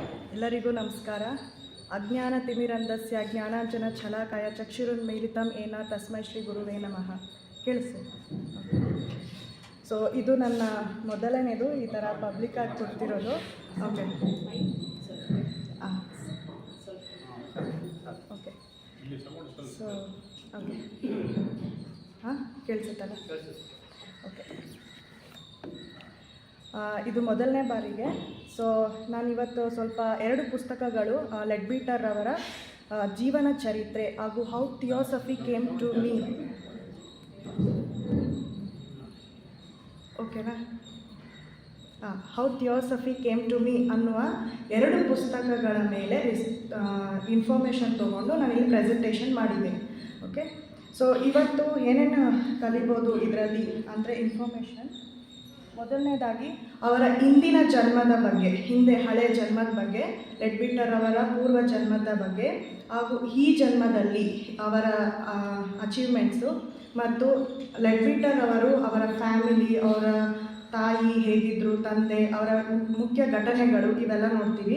ಎಲ್ಲರಿಗೂ ನಮಸ್ಕಾರ. ಅಜ್ಞಾನ ತಿಮಿರಂಧಸ್ಯ ಜ್ಞಾನಾಂಜನ ಛಲಾಕಾಯ, ಚಕ್ಷುರುನ್ಮೀಲಿತಂ ಏನ ತಸ್ಮೈ ಶ್ರೀ ಗುರುವೇ ನಮಃ. ಕೇಳಿಸು. ಸೊ ಇದು ನನ್ನ ಮೊದಲನೇದು, ಈ ಥರ ಪಬ್ಲಿಕ್ಕಾಗಿ ಕೊಡ್ತಿರೋದು. ಓಕೆ ಓಕೆ ಸೊ ಓಕೆ ಹಾಂ, ಕೇಳಿಸುತ್ತಲ್ಲ? ಓಕೆ ಇದು ಮೊದಲನೇ ಬಾರಿಗೆ. ಸೊ ನಾನಿವತ್ತು ಸ್ವಲ್ಪ ಎರಡು ಪುಸ್ತಕಗಳು ಲೆಡ್ಬೀಟರ್ ಲೆಡ್ ಬೀಟರ್ ಅವರ ಜೀವನ ಚರಿತ್ರೆ ಹಾಗೂ how theosophy came to me ಓಕೆನಾ ಹಾಂ ಥಿಯೋಸಫಿ ಕೇಮ್ ಟು ಮೀ ಅನ್ನುವ ಎರಡು ಪುಸ್ತಕಗಳ ಮೇಲೆ ಇನ್ಫಾರ್ಮೇಷನ್ ತೊಗೊಂಡು ಇಲ್ಲಿ ಪ್ರೆಸೆಂಟೇಷನ್ ಮಾಡಿದ್ದೀನಿ. ಓಕೆ ಸೊ ಇವತ್ತು ಏನೇನು ಕಲಿಬೋದು ಇದರಲ್ಲಿ? ಅಂದರೆ ಇನ್ಫಾರ್ಮೇಷನ್ ಮೊದಲನೇದಾಗಿ ಅವರ ಇಂದಿನ ಜನ್ಮದ ಬಗ್ಗೆ, ಹಿಂದೆ ಹಳೆ ಜನ್ಮದ ಬಗ್ಗೆ ಲೆಡ್ಬಿಟ್ಟರ್ ಅವರ ಪೂರ್ವ ಜನ್ಮದ ಬಗ್ಗೆ, ಹಾಗೂ ಈ ಜನ್ಮದಲ್ಲಿ ಅವರ ಅಚೀವ್ಮೆಂಟ್ಸು ಮತ್ತು ಲೆಡ್ಬಿಟ್ಟರ್ ಅವರು ಅವರ ಫ್ಯಾಮಿಲಿ ಅವರ ತಾಯಿ ಹೇಗಿದ್ದರು ತಂದೆ, ಅವರ ಮುಖ್ಯ ಘಟನೆಗಳು ಇವೆಲ್ಲ ನೋಡ್ತೀವಿ.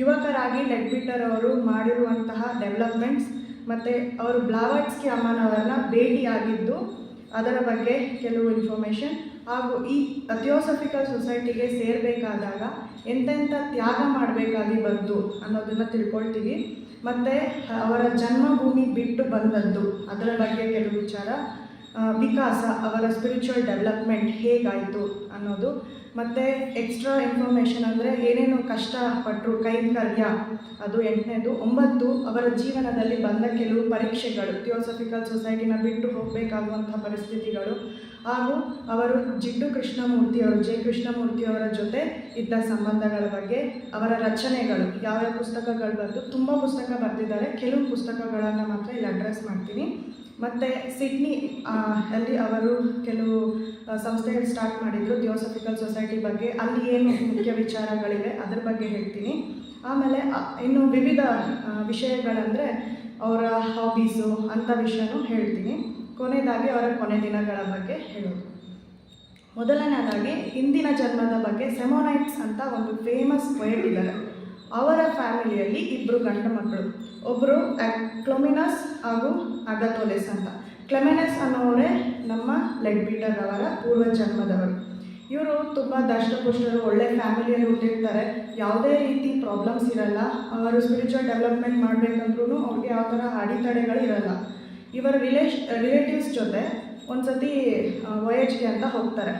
ಯುವಕರಾಗಿ ಲೆಡ್ಬಿಟ್ಟರ್ ಅವರು ಮಾಡಿರುವಂತಹ ಡೆವಲಪ್ಮೆಂಟ್ಸ್ ಮತ್ತು ಅವರು ಬ್ಲಾವಟ್ಸ್ಕಿ ಅಮ್ಮನವರನ್ನ ಭೇಟಿಯಾಗಿದ್ದು, ಅದರ ಬಗ್ಗೆ ಕೆಲವು ಇನ್ಫಾರ್ಮೇಷನ್ ಹಾಗೂ ಈ ಥಿಯೋಸಫಿಕಲ್ ಸೊಸೈಟಿಗೆ ಸೇರಬೇಕಾದಾಗ ಎಂತೆಂಥ ತ್ಯಾಗ ಮಾಡಬೇಕಾಗಿ ಬಂತು ಅನ್ನೋದನ್ನು ತಿಳ್ಕೊಳ್ತೀವಿ. ಮತ್ತು ಅವರ ಜನ್ಮಭೂಮಿ ಬಿಟ್ಟು ಬಂದದ್ದು. ಅದರ ಬಗ್ಗೆ ಕೆಲವು ವಿಚಾರ. ವಿಕಾಸ, ಅವರ ಸ್ಪಿರಿಚುವಲ್ ಡೆವಲಪ್ಮೆಂಟ್ ಹೇಗಾಯಿತು ಅನ್ನೋದು. ಮತ್ತು ಎಕ್ಸ್ಟ್ರಾ ಇನ್ಫಾರ್ಮೇಷನ್ ಅಂದರೆ ಏನೇನು ಕಷ್ಟಪಟ್ಟರು ಕೈಂಕರ್ಯ, ಅದು ಎಂಟನೇದು. ಒಂಬತ್ತು, ಅವರ ಜೀವನದಲ್ಲಿ ಬಂದ ಕೆಲವು ಪರೀಕ್ಷೆಗಳು, ಥಿಯೋಸಫಿಕಲ್ ಸೊಸೈಟಿನ ಬಿಟ್ಟು ಹೋಗಬೇಕಾಗುವಂಥ ಪರಿಸ್ಥಿತಿಗಳು. ಹಾಗೂ ಅವರು ಜಿಡ್ಡು ಕೃಷ್ಣಮೂರ್ತಿ ಅವರು, ಜೆ ಕೃಷ್ಣಮೂರ್ತಿ ಅವರ ಜೊತೆ ಇದ್ದ ಸಂಬಂಧಗಳ ಬಗ್ಗೆ, ಅವರ ರಚನೆಗಳು ಯಾವ್ಯಾವ ಪುಸ್ತಕಗಳು ಬರೆದು ತುಂಬ ಪುಸ್ತಕ ಬರೆದಿದ್ದಾರೆ ಕೆಲವು ಪುಸ್ತಕಗಳನ್ನು ಮಾತ್ರ ಇಲ್ಲಿ ಅಡ್ರೆಸ್ ಮಾಡ್ತೀನಿ. ಮತ್ತು ಸಿಡ್ನಿ ಅಲ್ಲಿ ಅವರು ಕೆಲವು ಸಂಸ್ಥೆಗಳು ಸ್ಟಾರ್ಟ್ ಮಾಡಿದರು ಥಿಯೋಸಫಿಕಲ್ ಸೊಸೈಟಿ ಬಗ್ಗೆ, ಅಲ್ಲಿ ಏನು ಮುಖ್ಯ ವಿಚಾರಗಳಿವೆ, ಅದ್ರ ಬಗ್ಗೆ ಹೇಳ್ತೀನಿ. ಆಮೇಲೆ ಇನ್ನು ವಿವಿಧ ವಿಷಯಗಳಂದರೆ ಅವರ ಹಾಬೀಸು ಅಂಥ ವಿಷಯನೂ ಹೇಳ್ತೀನಿ. ಕೊನೆಯದಾಗಿ ಅವರ ಕೊನೆ ದಿನಗಳ ಬಗ್ಗೆ ಹೇಳೋದು. ಮೊದಲನೇದಾಗಿ, ಹಿಂದಿನ ಜನ್ಮದ ಬಗ್ಗೆ ಸೆಮೋನೈಟ್ಸ್ ಅಂತ ಒಂದು ಫೇಮಸ್ ಪೊಯೆಟ್ ಇದ್ದಾರೆ. ಅವರ ಫ್ಯಾಮಿಲಿಯಲ್ಲಿ ಇಬ್ಬರು ಗಂಡ ಮಕ್ಕಳು. ಒಬ್ಬರು ಕ್ಲೊಮಿನಸ್ ಹಾಗೂ ಅಗತೋಲೆಸ್ ಅಂತ. ಕ್ಲೆಮೆನಸ್ ಅನ್ನೋರೇ ನಮ್ಮ ಲೆಗ್ ಬೀಟರ್ ಅವರ ಪೂರ್ವ ಜನ್ಮದವರು. ಇವರು ತುಂಬ ದಷ್ಟಪುಷ್ಟರು, ಒಳ್ಳೆ ಫ್ಯಾಮಿಲಿಯಲ್ಲಿ ಹುಟ್ಟಿರ್ತಾರೆ. ಯಾವುದೇ ರೀತಿ ಪ್ರಾಬ್ಲಮ್ಸ್ ಇರಲ್ಲ. ಅವರು ಸ್ಪಿರಿಚುವಲ್ ಡೆವಲಪ್ಮೆಂಟ್ ಮಾಡಬೇಕಂದ್ರೂ ಅವ್ರಿಗೆ ಯಾವ ಥರ ಅಡೆತಡೆಗಳು ಇರಲ್ಲ. ಇವರ ರಿಲೇಶ್ ರಿಲೇಟಿವ್ಸ್ ಜೊತೆ ಒಂದು ಸತಿ ವಯೇಜ್ಗೆ ಅಂತ ಹೋಗ್ತಾರೆ.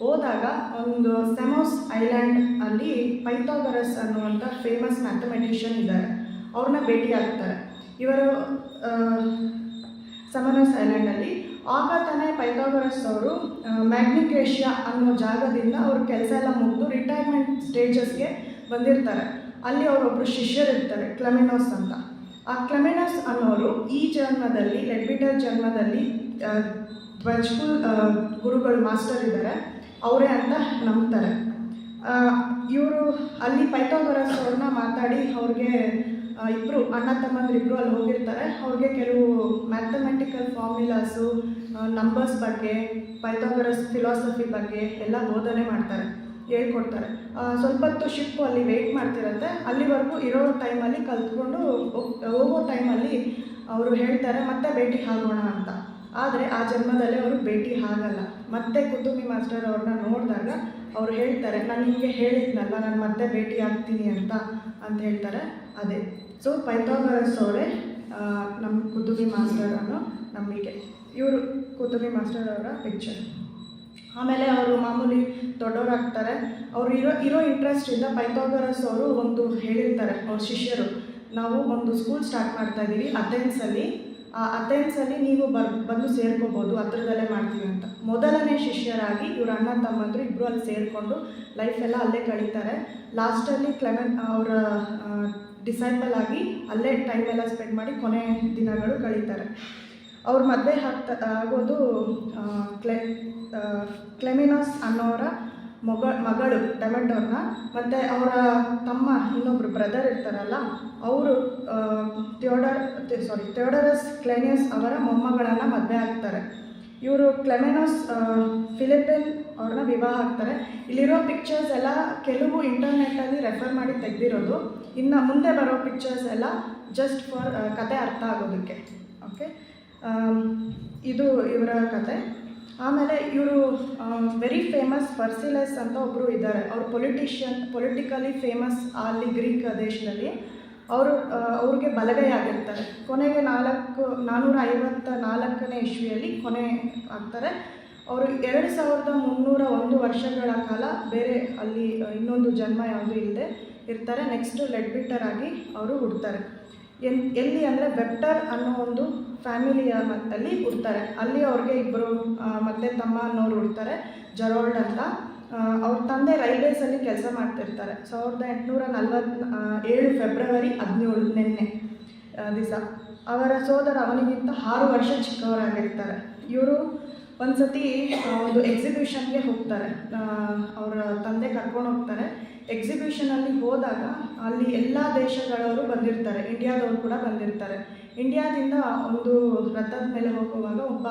ಹೋದಾಗ ಒಂದು ಸೆಮೋಸ್ ಐಲ್ಯಾಂಡ್ ಅಲ್ಲಿ ಪೈಥಾಗರಸ್ ಅನ್ನುವಂಥ ಫೇಮಸ್ ಮ್ಯಾಥಮೆಟಿಷಿಯನ್ ಇದ್ದಾರೆ. ಅವ್ರನ್ನ ಭೇಟಿ ಆಗ್ತಾರೆ. ಇವರು ಸಮನಸ್ ಐಲ್ಯಾಂಡಲ್ಲಿ ಆಗ ತಾನೇ ಪೈಥಾಗರಸ್ ಅವರು ಮ್ಯಾಗ್ನಿಕ್ರೇಷಿಯಾ ಅನ್ನೋ ಜಾಗದಿಂದ ಅವ್ರ ಕೆಲಸ ಎಲ್ಲ ಮುಗಿದು ರಿಟೈರ್ಮೆಂಟ್ ಸ್ಟೇಜಸ್ಗೆ ಬಂದಿರ್ತಾರೆ. ಅಲ್ಲಿ ಅವರೊಬ್ಬರು ಶಿಷ್ಯರಿರ್ತಾರೆ ಕ್ಲಮಿನೋಸ್ ಅಂತ. ಆ ಕ್ಲೆಮೆನಸ್ ಅನ್ನೋರು ಈ ಜನ್ಮದಲ್ಲಿ ಲೆಡ್ಬಿಟರ್ ಜನ್ಮದಲ್ಲಿ ಧ್ವಜ್ಕುಲ್ ಗುರುಗಳು, ಮಾಸ್ಟರ್ ಇದ್ದಾರೆ. ಅವರೇ ಅಂತ ನಂಬ್ತಾರೆ. ಇವರು ಅಲ್ಲಿ ಪೈಥಾಗೊರಸ್ ಅವ್ರನ್ನ ಮಾತಾಡಿ ಅವ್ರಿಗೆ ಇಬ್ಬರು ಅಣ್ಣ ತಮ್ಮಂದ್ರಿಬ್ರು ಅಲ್ಲಿ ಹೋಗಿರ್ತಾರೆ. ಅವ್ರಿಗೆ ಕೆಲವು ಮ್ಯಾಥಮೆಟಿಕಲ್ ಫಾರ್ಮುಲಾಸು ನಂಬರ್ಸ್ ಬಗ್ಗೆ, ಪೈಥಾಗೊರಸ್ ಫಿಲಾಸಫಿ ಬಗ್ಗೆ ಎಲ್ಲ ಬೋಧನೆ ಮಾಡ್ತಾರೆ. ಹೇಳ್ಕೊಡ್ತಾರೆ. ಸ್ವಲ್ಪ ಹೊತ್ತು ಶಿಪ್ಪು ಅಲ್ಲಿ ವೆಯ್ಟ್ ಮಾಡ್ತಿರತ್ತೆ. ಅಲ್ಲಿವರೆಗೂ ಇರೋ ಟೈಮಲ್ಲಿ ಕಲ್ತ್ಕೊಂಡು ಹೋಗ್- ಟೈಮಲ್ಲಿ ಅವರು ಹೇಳ್ತಾರೆ, ಮತ್ತೆ ಭೇಟಿ ಆಗೋಣ ಅಂತ. ಆದರೆ ಆ ಜನ್ಮದಲ್ಲಿ ಅವರು ಭೇಟಿ ಆಗಲ್ಲ. ಮತ್ತೆ ಕುದುಮಿ ಮಾಸ್ಟರ್ ಅವ್ರನ್ನ ನೋಡಿದಾಗ ಅವರು ಹೇಳ್ತಾರೆ, ನಾನು ನಿಮಗೆ ಹೇಳಿದ್ನಲ್ಲ, ನಾನು ಮತ್ತೆ ಭೇಟಿ ಆಗ್ತೀನಿ ಅಂತ ಅಂತ ಹೇಳ್ತಾರೆ. ಅದೇ. ಸೊ ಪೈಥಾಗರಸ್ ಅವರೇ ನಮ್ಮ ಕುತುಬಿ ಮಾಸ್ಟರ್ ಅನ್ನೋ ನಂಬಿಕೆ ಇವರು ಕುತುಬಿ ಮಾಸ್ಟರ್ ಅವರ ಪಿಕ್ಚರ್ ಆಮೇಲೆ ಅವರು ಮಾಮೂಲಿ ದೊಡ್ಡವರಾಗ್ತಾರೆ. ಅವರು ಇರೋ ಇರೋ ಇಂಟ್ರೆಸ್ಟಿಂದ ಪೈಥಾಗರಸ್ ಅವರು ಒಂದು ಹೇಳಿರ್ತಾರೆ, ಅವ್ರ ಶಿಷ್ಯರು. ನಾವು ಒಂದು ಸ್ಕೂಲ್ ಸ್ಟಾರ್ಟ್ ಮಾಡ್ತಾ ಇದ್ದೀವಿ ಅಥೆನ್ಸಲ್ಲಿ ಆ ಅಥೆನ್ಸಲ್ಲಿ ನೀವು ಬರ್, ಬಂದು ಸೇರ್ಕೋಬೋದು, ಹತ್ರದಲ್ಲೇ ಮಾಡ್ತೀವಿ ಅಂತ. ಮೊದಲನೇ ಶಿಷ್ಯರಾಗಿ ಇವ್ರ ಅಣ್ಣ, ತಮ್ಮಂದರು ಇಬ್ಬರು ಅಲ್ಲಿ ಸೇರಿಕೊಂಡು ಲೈಫೆಲ್ಲ ಅಲ್ಲೇ ಕಳೀತಾರೆ. ಲಾಸ್ಟಲ್ಲಿ ಕ್ಲೆಮೆನ್ ಅವರ ಡಿಸೈಪಲ್ ಆಗಿ ಅಲ್ಲೇ ಟೈಮೆಲ್ಲ ಸ್ಪೆಂಡ್ ಮಾಡಿ ಕೊನೆ ದಿನಗಳು ಕಳೀತಾರೆ. ಅವ್ರ ಮದುವೆ ಆಗ್ತಾ ಆಗೋದು ಕ್ಲೆ ಕ್ಲೆಮಿನಾಸ್ ಅನ್ನೋರ ಮಗ, ಮಗಳು ಡೆಮೆಂಡೋರ್ನ. ಮತ್ತು ಅವರ ತಮ್ಮ ಇನ್ನೊಬ್ಬರು ಬ್ರದರ್ ಇರ್ತಾರಲ್ಲ, ಅವರು ಥಿಯೋಡರ್ ಸಾರಿ ಥಿಯೋಡರಸ್ ಕ್ಲೆನಿಯಸ್ ಅವರ ಮೊಮ್ಮಗಳನ್ನು ಮದುವೆ ಆಗ್ತಾರೆ. ಇವರು ಕ್ಲೆಮೆನೋಸ್ ಫಿಲಿಪಿನ್ ಅವ್ರನ್ನ ವಿವಾಹ ಆಗ್ತಾರೆ. ಇಲ್ಲಿರೋ ಪಿಕ್ಚರ್ಸ್ ಎಲ್ಲ ಕೆಲವು ಇಂಟರ್ನೆಟ್ಟಲ್ಲಿ ರೆಫರ್ ಮಾಡಿ ತೆಗೆದಿರೋದು. ಇನ್ನು ಮುಂದೆ ಬರೋ ಪಿಕ್ಚರ್ಸ್ ಎಲ್ಲ ಜಸ್ಟ್ ಫಾರ್ ಕತೆ ಅರ್ಥ ಆಗೋದಕ್ಕೆ. ಓಕೆ ಇದು ಇವರ ಕತೆ. ಆಮೇಲೆ ಇವರು ವೆರಿ ಫೇಮಸ್ ಪರ್ಸಿಲಸ್ ಅಂತ ಒಬ್ಬರು ಇದ್ದಾರೆ. ಅವರು ಪೊಲಿಟಿಷಿಯನ್ ಪೊಲಿಟಿಕಲಿ ಫೇಮಸ್ ಅಲ್ಲಿ ಗ್ರೀಕ್ ದೇಶದಲ್ಲಿ. ಅವರು ಅವ್ರಿಗೆ ಬಲಗೈ ಆಗಿರ್ತಾರೆ. ಕೊನೆಗೆ ನಾಲ್ಕು ನಾನ್ನೂರ ಐವತ್ತ ನಾಲ್ಕನೇ ಇಶ್ವಿಯಲ್ಲಿ ಕೊನೆ ಆಗ್ತಾರೆ. ಅವರು ಎರಡು ಸಾವಿರದ ಮುನ್ನೂರ ಒಂದು ವರ್ಷಗಳ ಕಾಲ ಬೇರೆ ಅಲ್ಲಿ ಇನ್ನೊಂದು ಜನ್ಮ ಯಾವುದೂ ಇಲ್ಲದೆ ಇರ್ತಾರೆ. ನೆಕ್ಸ್ಟು ಲೆಡ್ಬಿಟ್ಟರ್ ಆಗಿ ಅವರು ಹುಡ್ತಾರೆ. ಎನ್, ಎಲ್ಲಿ ಅಂದರೆ ವೆಕ್ಟರ್ ಅನ್ನೋ ಒಂದು ಫ್ಯಾಮಿಲಿಯ ಮತ್ತಲ್ಲಿ ಹುಡ್ತಾರೆ ಅಲ್ಲಿ ಅವ್ರಿಗೆ ಇಬ್ಬರು ಮತ್ತೆ ತಮ್ಮ ಅನ್ನೋರು ಹುಡ್ತಾರೆ ಜರೋಲ್ಡ್ ಅಂತ. ಅವ್ರ ತಂದೆ ರೈಲ್ವೇಸಲ್ಲಿ ಕೆಲಸ ಮಾಡ್ತಿರ್ತಾರೆ. ಸಾವಿರದ ಎಂಟುನೂರ ನಲ್ವತ್ ಏಳು ಫೆಬ್ರವರಿ ಹದಿನೇಳು ನಿನ್ನೆ ದಿವಸ. ಅವರ ಸೋದರ ಅವನಿಗಿಂತ ಆರು ವರ್ಷ ಚಿಕ್ಕವರಾಗಿರ್ತಾರೆ. ಇವರು ಒಂದು ಸತಿ ಒಂದು ಎಕ್ಸಿಬಿಷನ್ಗೆ ಹೋಗ್ತಾರೆ. ಅವರ ತಂದೆ ಕರ್ಕೊಂಡು ಹೋಗ್ತಾರೆ. ಎಕ್ಸಿಬಿಷನಲ್ಲಿ ಹೋದಾಗ ಅಲ್ಲಿ ಎಲ್ಲ ದೇಶಗಳವರು ಬಂದಿರ್ತಾರೆ. ಇಂಡಿಯಾದವರು ಕೂಡ ಬಂದಿರ್ತಾರೆ. ಇಂಡಿಯಾದಿಂದ ಒಂದು ರಥದ ಮೇಲೆ ಹೋಗುವಾಗ ಒಬ್ಬ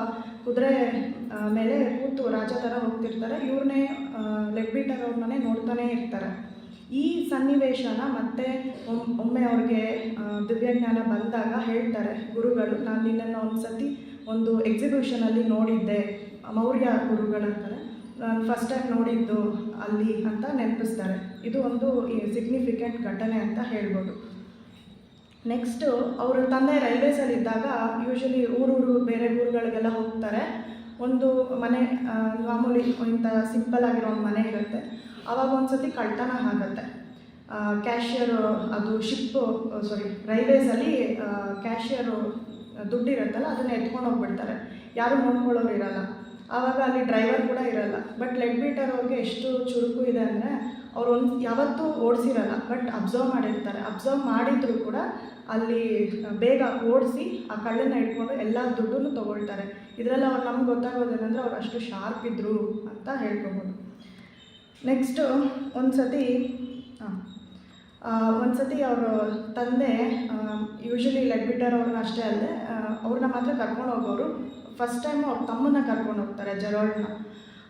ಕುದುರೆ ಮೇಲೆ ಕೂತು ರಾಜ ಥರ ಹೋಗ್ತಿರ್ತಾರೆ. ಇವ್ರನ್ನೇ ಲೆಗ್ಬೀಟರ್ ಅವ್ರನ್ನೇ ನೋಡ್ತಾನೇ ಇರ್ತಾರೆ. ಈ ಸನ್ನಿವೇಶನ ಮತ್ತೆ ಒಮ್- ಒಮ್ಮೆ ಅವ್ರಿಗೆ ದಿವ್ಯಜ್ಞಾನ ಬಂದಾಗ ಹೇಳ್ತಾರೆ ಗುರುಗಳು. ನಾನು ನಿನ್ನನ್ನು ಒಂದು ಸತಿ ಒಂದು ಎಕ್ಸಿಬಿಷನಲ್ಲಿ ನೋಡಿದ್ದೆ. ಮೌರ್ಯ ಗುರುಗಳಂತಾರೆ. ನಾನು ಫಸ್ಟ್ ಟೈಮ್ ನೋಡಿದ್ದು ಅಲ್ಲಿ ಅಂತ ನೆನಪಿಸ್ತಾರೆ. ಇದು ಒಂದು ಸಿಗ್ನಿಫಿಕೆಂಟ್ ಘಟನೆ ಅಂತ ಹೇಳ್ಬೋದು. ನೆಕ್ಸ್ಟು ಅವರ ತಂದೆ ರೈಲ್ವೇಸಲ್ಲಿ ಇದ್ದಾಗ ಯೂಶಲಿ ಊರೂರು ಬೇರೆ ಊರುಗಳಿಗೆಲ್ಲ ಹೋಗ್ತಾರೆ. ಒಂದು ಮನೆ ಮಾಮೂಲಿ ಇಂಥ ಸಿಂಪಲ್ ಆಗಿರೋ ಒಂದು ಮನೆ ಇರುತ್ತೆ. ಆವಾಗ ಒಂದು ಸತಿ ಕಳ್ತನ ಆಗುತ್ತೆ ಕ್ಯಾಶಿಯರು ಅದು ಶಿಪ್ ಸಾರಿ ರೈಲ್ವೇಸಲ್ಲಿ ಕ್ಯಾಶಿಯರು ದುಡ್ಡಿರುತ್ತಲ್ಲ, ಅದನ್ನ ಎತ್ಕೊಂಡು ಹೋಗ್ಬಿಡ್ತಾರೆ. ಯಾರು ನೋಡ್ಕೊಳ್ಳೋರು ಇರಲ್ಲ. ಆವಾಗ ಅಲ್ಲಿ ಡ್ರೈವರ್ ಕೂಡ ಇರಲ್ಲ. ಬಟ್ ಲೆಡ್ ಬೀಟರ್ ಅವ್ರಿಗೆ ಎಷ್ಟು ಚುರುಕು ಇದೆ ಅಂದರೆ ಅವ್ರು ಒಂದು ಯಾವತ್ತೂ ಓಡಿಸಿರಲ್ಲ ಬಟ್ ಅಬ್ಸರ್ವ್ ಮಾಡಿರ್ತಾರೆ. ಅಬ್ಸರ್ವ್ ಮಾಡಿದರೂ ಕೂಡ ಅಲ್ಲಿ ಬೇಗ ಓಡಿಸಿ ಆ ಕಳ್ಳನ್ನ ಇಟ್ಕೊಂಡು ಎಲ್ಲ ದುಡ್ಡನ್ನು ತೊಗೊಳ್ತಾರೆ. ಇದರಲ್ಲಿ ಅವ್ರು ನಮ್ಗೆ ಗೊತ್ತಾಗೋದೇನೆಂದರೆ ಅವ್ರು ಅಷ್ಟು ಶಾರ್ಪ್ ಇದ್ದರು ಅಂತ ಹೇಳ್ಕೊಬೋದು ನೆಕ್ಸ್ಟು ಒಂದು ಸತಿ ಒಂದು ಸತಿ ಅವರು ತಂದೆ ಯೂಶಲಿ ಲೆಗ್ ಬಿಟ್ಟರ್ ಅವ್ರನ್ನ ಅಷ್ಟೇ ಅಲ್ಲದೆ ಅವ್ರನ್ನ ಮಾತ್ರ ಕರ್ಕೊಂಡು ಹೋಗೋರು. ಫಸ್ಟ್ ಟೈಮ್ ಅವ್ರ ತಮ್ಮನ್ನ ಕರ್ಕೊಂಡು ಹೋಗ್ತಾರೆ ಜೆರಾಲ್ಡ್ನ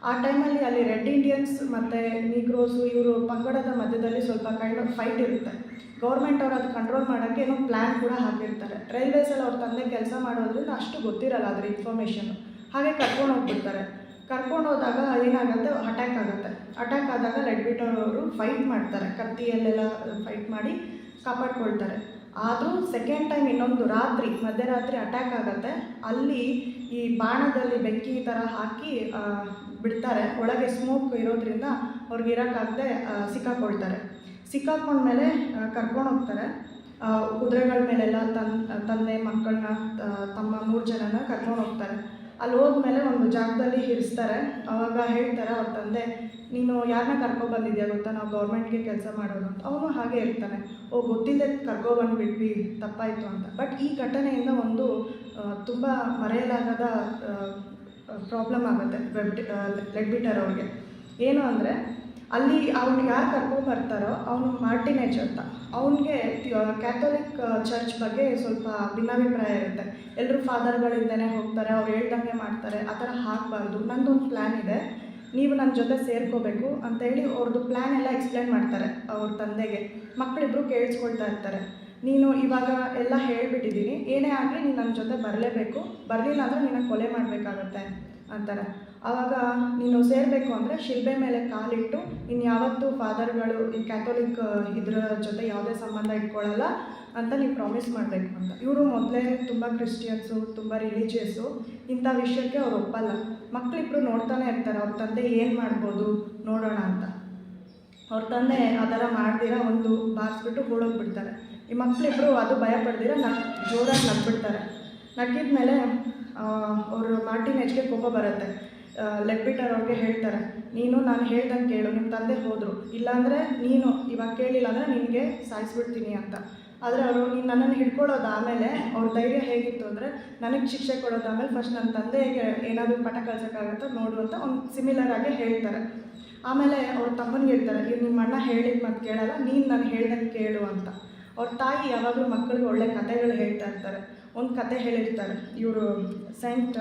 ಆ ಟೈಮಲ್ಲಿ ಅಲ್ಲಿ ರೆಡ್ ಇಂಡಿಯನ್ಸ್ ಮತ್ತು ನೀಗ್ರೋಸು ಇವರು ಪಂಗಡದ ಮಧ್ಯದಲ್ಲಿ ಸ್ವಲ್ಪ ಕೈಂಡ್ ಆಫ್ ಫೈಟ್ ಇರುತ್ತೆ. ಗೌರ್ಮೆಂಟ್ ಅವ್ರು ಅದು ಕಂಟ್ರೋಲ್ ಮಾಡೋಕ್ಕೆ ಏನೋ ಪ್ಲ್ಯಾನ್ ಕೂಡ ಹಾಕಿರ್ತಾರೆ. ರೈಲ್ವೇಸಲ್ಲಿ ಅವ್ರ ತಂದೆ ಕೆಲಸ ಮಾಡೋದ್ರಿಂದ ಅಷ್ಟು ಗೊತ್ತಿರಲ್ಲ ಅದ್ರ ಇನ್ಫಾರ್ಮೇಷನ್ನು ಹಾಗೆ ಕರ್ಕೊಂಡು ಹೋಗ್ಬಿಡ್ತಾರೆ. ಕರ್ಕೊಂಡು ಹೋದಾಗ ಏನಾಗುತ್ತೆ? ಅಟ್ಯಾಕ್ ಆಗುತ್ತೆ. ಅಟ್ಯಾಕ್ ಆದಾಗ ಲೆಡ್ ಅವರು ಫೈಟ್ ಮಾಡ್ತಾರೆ. ಕತ್ತಿಯಲ್ಲೆಲ್ಲ ಫೈಟ್ ಮಾಡಿ ಕಾಪಾಡ್ಕೊಳ್ತಾರೆ. ಆದರೂ ಸೆಕೆಂಡ್ ಟೈಮ್ ಇನ್ನೊಂದು ರಾತ್ರಿ, ಮಧ್ಯರಾತ್ರಿ ಅಟ್ಯಾಕ್ ಆಗುತ್ತೆ. ಅಲ್ಲಿ ಈ ಬಾಣದಲ್ಲಿ ಬೆಂಕಿ ಥರ ಹಾಕಿ ಬಿಡ್ತಾರೆ ಒಳಗೆ ಸ್ಮೋಕ್ ಇರೋದ್ರಿಂದ ಅವ್ರಿಗೆ ಇರೋಕ್ಕಾಗದೆ ಸಿಕ್ಕಾಕೊಂಡ್ಮೇಲೆ ಕರ್ಕೊಂಡು ಆ, ಕುದುರೆಗಳ ಮೇಲೆಲ್ಲ ತನ್ ತಂದೆ ಮಕ್ಕಳನ್ನ ತಮ್ಮ ಮೂರು ಜನನ ಕರ್ಕೊಂಡು ಹೋಗ್ತಾರೆ ಅಲ್ಲಿ ಹೋದ್ಮೇಲೆ ಒಂದು ಜಾಗದಲ್ಲಿ ಇರಿಸ್ತಾರೆ. ಅವಾಗ ಹೇಳ್ತಾರೆ ಅವ್ರ ತಂದೆ ನೀನು ಯಾರನ್ನ ಕರ್ಕೊ ಬಂದಿದ್ಯಾ ಗೊತ್ತಾ? ನಾವು ಗೌರ್ಮೆಂಟ್ಗೆ ಕೆಲಸ ಮಾಡೋದು ಅಂತ. ಅವನು ಹಾಗೆ ಇರ್ತಾನೆ ಓ ಗೊತ್ತಿಲ್ಲದೆ ಕರ್ಕೊಬಂದ್ಬಿಟ್ವಿ ತಪ್ಪಾಯಿತು ಅಂತ. ಬಟ್ ಈ ಘಟನೆಯಿಂದ ಒಂದು ತುಂಬ ಮರೆಯಲಾಗದ ಪ್ರಾಬ್ಲಮ್ ಆಗುತ್ತೆ ವೆಬ್ ಲೆಗ್ ಬಿಟರ್ ಅವ್ರಿಗೆ. ಏನು ಅಂದರೆ, ಅಲ್ಲಿ ಅವ್ನು ಯಾರು ಕರ್ಕೊಂಡು ಬರ್ತಾರೋ ಅವನು ಮಾರ್ಟಿನೇಜ್ ಅಂತ. ಅವನಿಗೆ ಕ್ಯಾಥೋಲಿಕ್ ಚರ್ಚ್ ಬಗ್ಗೆ ಸ್ವಲ್ಪ ಭಿನ್ನಾಭಿಪ್ರಾಯ ಇರುತ್ತೆ. ಎಲ್ಲರೂ ಫಾದರ್ಗಳಿಂದನೇ ಹೋಗ್ತಾರೆ, ಅವ್ರು ಹೇಳ್ದಂಗೆ ಮಾಡ್ತಾರೆ, ಆ ಥರ ಹಾಕಬಾರ್ದು ನಂದೊಂದು ಪ್ಲ್ಯಾನ್ ಇದೆ. ನೀವು ನನ್ನ ಜೊತೆ ಸೇರ್ಕೋಬೇಕು ಅಂತೇಳಿ ಅವ್ರದ್ದು ಪ್ಲ್ಯಾನ್ ಎಲ್ಲ ಎಕ್ಸ್ಪ್ಲೇನ್ ಮಾಡ್ತಾರೆ, ಅವ್ರ ತಂದೆಗೆ. ಮಕ್ಕಳಿಬ್ರು ಕೇಳಿಸ್ಕೊಳ್ತಾ ಇರ್ತಾರೆ. ನೀನು ಇವಾಗ ಎಲ್ಲ ಹೇಳಿಬಿಟ್ಟಿದ್ದೀನಿ ಏನೇ ಆಗಲಿ ನೀನು ನನ್ನ ಜೊತೆ ಬರಲೇಬೇಕು. ಬರಲಿಲ್ಲ ಅಂದರೆ ನಿನ್ನ ಕೊಲೆ ಮಾಡಬೇಕಾಗತ್ತೆ ಅಂತಾರೆ. ಆವಾಗ ನೀನು ಸೇರಬೇಕು ಅಂದರೆ ಶಿಲ್ಬೆ ಮೇಲೆ ಕಾಲಿಟ್ಟು ಇನ್ನು ಯಾವತ್ತೂ ಫಾದರ್ಗಳು, ಈ ಕ್ಯಾಥೋಲಿಕ್, ಇದ್ರ ಜೊತೆ ಯಾವುದೇ ಸಂಬಂಧ ಇಟ್ಕೊಳ್ಳಲ್ಲ ಅಂತ ನೀವು ಪ್ರಾಮಿಸ್ ಮಾಡಬೇಕು ಅಂತ. ಇವರು ಮೊದಲೇ ತುಂಬ ಕ್ರಿಶ್ಚಿಯನ್ಸು ತುಂಬ ರಿಲಿಜಿಯಸ್ಸು ಇಂಥ ವಿಷಯಕ್ಕೆ ಅವ್ರು ಒಪ್ಪಲ್ಲ. ಮಕ್ಕಳಿಬ್ಬರು ನೋಡ್ತಾನೆ ಇರ್ತಾರೆ, ಅವ್ರ ತಂದೆ ಏನು ಮಾಡ್ಬೋದು ನೋಡೋಣ ಅಂತ. ಅವ್ರ ತಂದೆ ಆ ಥರ ಮಾಡ್ದಿರ ಒಂದು ಬಾರಿಸ್ಬಿಟ್ಟು ಹೂಳೋಗ್ಬಿಡ್ತಾರೆ ಈ ಮಕ್ಕಳಿಬ್ರು ಅದು ಭಯ ಪಡ್ದಿರ ನಕ್, ಜೋರಾಗಿ ನಗ್ಬಿಡ್ತಾರೆ ನಕ್ಕಿದ ಮೇಲೆ ಅವರು ಹೆಚ್ಚಿಗೆ ಕೋಪ ಬರುತ್ತೆ. ಲೆಗ್ ಅವ್ರಿಗೆ ಹೇಳ್ತಾರೆ, ನೀನು ನಾನು ಹೇಳ್ದಂಗೆ ಕೇಳು ನಿಮ್ಮ ತಂದೆ ಹೋದರು. ಇಲ್ಲಾಂದರೆ ನೀನು ಇವಾಗ ಕೇಳಿಲ್ಲ ಅಂದರೆ ನಿನಗೆ ಸಾಯಿಸ್ಬಿಡ್ತೀನಿ ಅಂತ. ಆದರೆ ಅವರು, ನೀನು ನನ್ನನ್ನು ಹಿಡ್ಕೊಳ್ಳೋದು ಆಮೇಲೆ ಅವ್ರ ಧೈರ್ಯ ಹೇಗಿತ್ತು ಅಂದರೆ ನನಗೆ ಶಿಕ್ಷೆ ಕೊಡೋದು ಆಮೇಲೆ ಫಸ್ಟ್ ನನ್ನ ತಂದೆಗೆ ಏನಾದರೂ ಪಠ ಕಳ್ಸೋಕ್ಕಾಗತ್ತೋ ನೋಡು ಅಂತ ಒಂದು ಸಿಮಿಲರ್ ಆಗಿ ಹೇಳ್ತಾರೆ. ಆಮೇಲೆ ಅವ್ರ ತಮ್ಮನಿಗೆ ಹೇಳ್ತಾರೆ, ಇವ್ರು ನಿಮ್ಮ ಅಣ್ಣ ಹೇಳಿದ ಮತ್ತು ಕೇಳಲ್ಲ, ನೀನು ನಾನು ಹೇಳ್ದಂಗೆ ಕೇಳು ಅಂತ. ಅವ್ರ ತಾಯಿ ಯಾವಾಗಲೂ ಮಕ್ಕಳಿಗೆ ಒಳ್ಳೆ ಕಥೆಗಳು ಹೇಳ್ತಾ ಇರ್ತಾರೆ. ಒಂದು ಕತೆ ಹೇಳಿರ್ತಾರೆ, ಇವರು ಸೈಂಟ್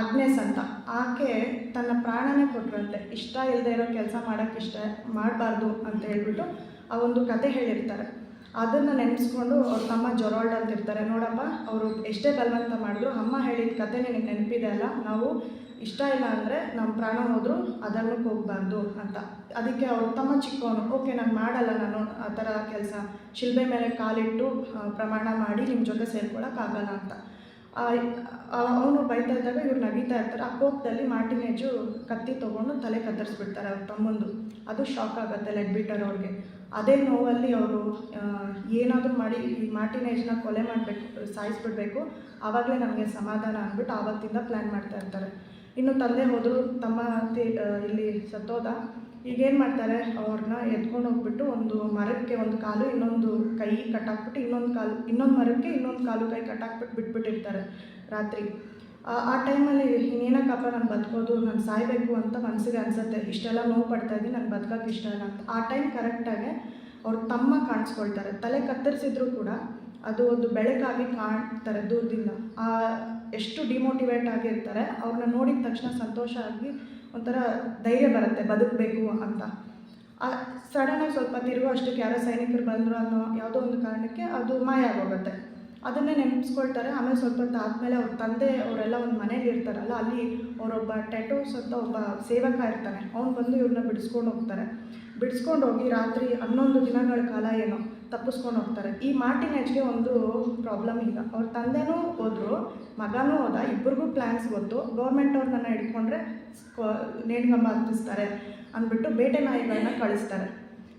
ಅಗ್ನೆಸ್ ಅಂತ. ಆಕೆ ತನ್ನ ಪ್ರಾಣನೇ ಕೊಟ್ಟರಂತೆ ಇಷ್ಟ ಇಲ್ಲದೆ ಇರೋ ಕೆಲಸ ಮಾಡೋಕ್ಕೆ ಇಷ್ಟ ಮಾಡಬಾರ್ದು ಅಂತ ಹೇಳ್ಬಿಟ್ಟು ಆ ಒಂದು ಕತೆ ಹೇಳಿರ್ತಾರೆ. ಅದನ್ನು ನೆನೆಸ್ಕೊಂಡು ಅವ್ರ ತಮ್ಮ ಜೊರಾಲ್ಡ್ ಅಂತ ಇರ್ತಾರೆ ನೋಡಪ್ಪ, ಅವರು ಎಷ್ಟೇ ಬಲವಂತ ಮಾಡಿದ್ರು, ಅಮ್ಮ ಹೇಳಿದ ಕತೆ ನಿನಗೆ ನೆನಪಿದೆ ಅಲ್ಲ? ನಾವು ಇಷ್ಟ ಇಲ್ಲ ಅಂದರೆ ನಮ್ಮ ಪ್ರಾಣ ಹೋದರೂ ಅದನ್ನು ಹೋಗಬಾರ್ದು ಅಂತ. ಅದಕ್ಕೆ ಅವ್ರ ತಮ್ಮ ಚಿಕ್ಕವನು, ಓಕೆ, ನಾನು ಮಾಡಲ್ಲ ನಾನು ಆ ಥರ ಕೆಲಸ. ಶಿಲ್ಬೆ ಮೇಲೆ ಕಾಲಿಟ್ಟು ಪ್ರಮಾಣ ಮಾಡಿ ನಿಮ್ಮ ಜೊತೆ ಸೇರ್ಕೊಳ್ಳೋಕ್ಕಾಗಲ್ಲ ಅಂತ. ಅವನು ಬೈತಾ ಇದ್ದಾಗ ಇವ್ರು ನಗೀತಾ ಇರ್ತಾರೆ. ಆ ಕೋಪದಲ್ಲಿ ಮಾರ್ಟಿನೇಜು ಕತ್ತಿ ತೊಗೊಂಡು ತಲೆ ಕತ್ತರಿಸ್ಬಿಡ್ತಾರೆ ಅವ್ರ ತಮ್ಮಂದು. ಅದು ಶಾಕ್ ಆಗುತ್ತೆ ಲೆಗ್ ಬೀಟರ್ ಅವ್ರಿಗೆ. ಅದೇ ನೋವಲ್ಲಿ ಅವರು ಏನಾದರೂ ಮಾಡಿ ಈ ಮಾರ್ಟಿನೇಜ್ನ ಕೊಲೆ ಮಾಡಬೇಕು, ಸಾಯಿಸ್ಬಿಡ್ಬೇಕು. ಆವಾಗಲೇ ನಮಗೆ ಸಮಾಧಾನ ಅಂದ್ಬಿಟ್ಟು ಆವತ್ತಿಂದ ಪ್ಲ್ಯಾನ್ ಮಾಡ್ತಾ ಇರ್ತಾರೆ. ಇನ್ನು ತಂದೆ ಹೋದರು, ತಮ್ಮ ಅಂತಿ ಇಲ್ಲಿ ಸತ್ತೋದ. ಈಗೇನು ಮಾಡ್ತಾರೆ ಅವ್ರನ್ನ ಎತ್ಕೊಂಡು ಹೋಗ್ಬಿಟ್ಟು ಒಂದು ಮರಕ್ಕೆ ಒಂದು ಕಾಲು, ಇನ್ನೊಂದು ಕೈ ಕಟ್ಟಾಕ್ಬಿಟ್ಟು ಇನ್ನೊಂದು ಕಾಲು, ಇನ್ನೊಂದು ಮರಕ್ಕೆ ಇನ್ನೊಂದು ಕಾಲು ಕೈ ಕಟ್ಟಾಕ್ಬಿಟ್ಟು ಬಿಟ್ಬಿಟ್ಟಿರ್ತಾರೆ ರಾತ್ರಿ. ಆ- ಟೈಮಲ್ಲಿ ಇನ್ನೇನಕ್ಕಪ್ಪ ನಾನು ಬದುಕೋದು, ನಾನು ಸಾಯಬೇಕು ಅಂತ ಮನಸ್ಸಿಗೆ ಅನಿಸುತ್ತೆ. ಇಷ್ಟೆಲ್ಲ ನೋವು ಪಡ್ತಾ ಇದ್ದೀನಿ, ನಾನು ಬದುಕೋಕೆ ಇಷ್ಟ ಇಲ್ಲ ಅಂತ. ಆ ಟೈಮ್ ಕರೆಕ್ಟಾಗಿ ಅವ್ರ ತಮ್ಮ ಕಾಣಿಸ್ಕೊಳ್ತಾರೆ. ತಲೆ ಕತ್ತರಿಸಿದ್ರು ಕೂಡ ಅದು ಒಂದು ಬೆಳಕಾಗಿ ಕಾಣ್ತಾರೆ ದೂರದಿಂದ. ಆ ಎಷ್ಟು ಡಿಮೋಟಿವೇಟ್ ಆಗಿರ್ತಾರೆ, ಅವ್ರನ್ನ ನೋಡಿದ ತಕ್ಷಣ ಸಂತೋಷ ಆಗಿ ಒಂಥರ ಧೈರ್ಯ ಬರುತ್ತೆ, ಬದುಕಬೇಕು ಅಂತ. ಸಡನ್ನಾಗಿ ಸ್ವಲ್ಪ ತಿರುಗೋ ಅಷ್ಟಕ್ಕೆ ಯಾರೋ ಸೈನಿಕರು ಬಂದರು ಅನ್ನೋ ಯಾವುದೋ ಒಂದು ಕಾರಣಕ್ಕೆ ಅದು ಮಾಯ ಆಗೋಗುತ್ತೆ. ಅದನ್ನೇ ನೆನೆಸ್ಕೊಳ್ತಾರೆ ಆಮೇಲೆ ಸ್ವಲ್ಪ ಹೊತ್ತು ಆದಮೇಲೆ ಅವ್ರ ತಂದೆ ಅವರೆಲ್ಲ ಒಂದು ಮನೇಲಿ ಇರ್ತಾರಲ್ಲ, ಅಲ್ಲಿ ಅವರೊಬ್ಬ ಟೆಟೋಸ್ ಅಂತ ಒಬ್ಬ ಸೇವಕ ಇರ್ತಾನೆ, ಅವ್ನು ಬಂದು ಇವ್ರನ್ನ ಬಿಡಿಸ್ಕೊಂಡು ಹೋಗ್ತಾರೆ. ಬಿಡಿಸ್ಕೊಂಡು ಹೋಗಿ ರಾತ್ರಿ ಹನ್ನೊಂದು ದಿನಗಳ ಕಾಲ ಏನೋ ತಪ್ಪಿಸ್ಕೊಂಡು ಹೋಗ್ತಾರೆ. ಈ ಮಾರ್ಟಿನ್ ಎಚ್ಗೆ ಒಂದು ಪ್ರಾಬ್ಲಮ್ ಇಲ್ಲ ಅವ್ರ ತಂದೆನೂ ಹೋದ್ರು, ಮಗನೂ ಹೋದ ಇಬ್ಬರಿಗೂ ಪ್ಲ್ಯಾನ್ಸ್ ಗೊತ್ತು. ಗೌರ್ಮೆಂಟ್ ಅವ್ರನ್ನ ಹಿಡ್ಕೊಂಡ್ರೆ ನೇಣ್ಗಂಬ ಹತ್ತಿಸ್ತಾರೆ ಅಂದ್ಬಿಟ್ಟು ಬೇಟೆ ನಾಯಿಗಳನ್ನ ಕಳಿಸ್ತಾರೆ.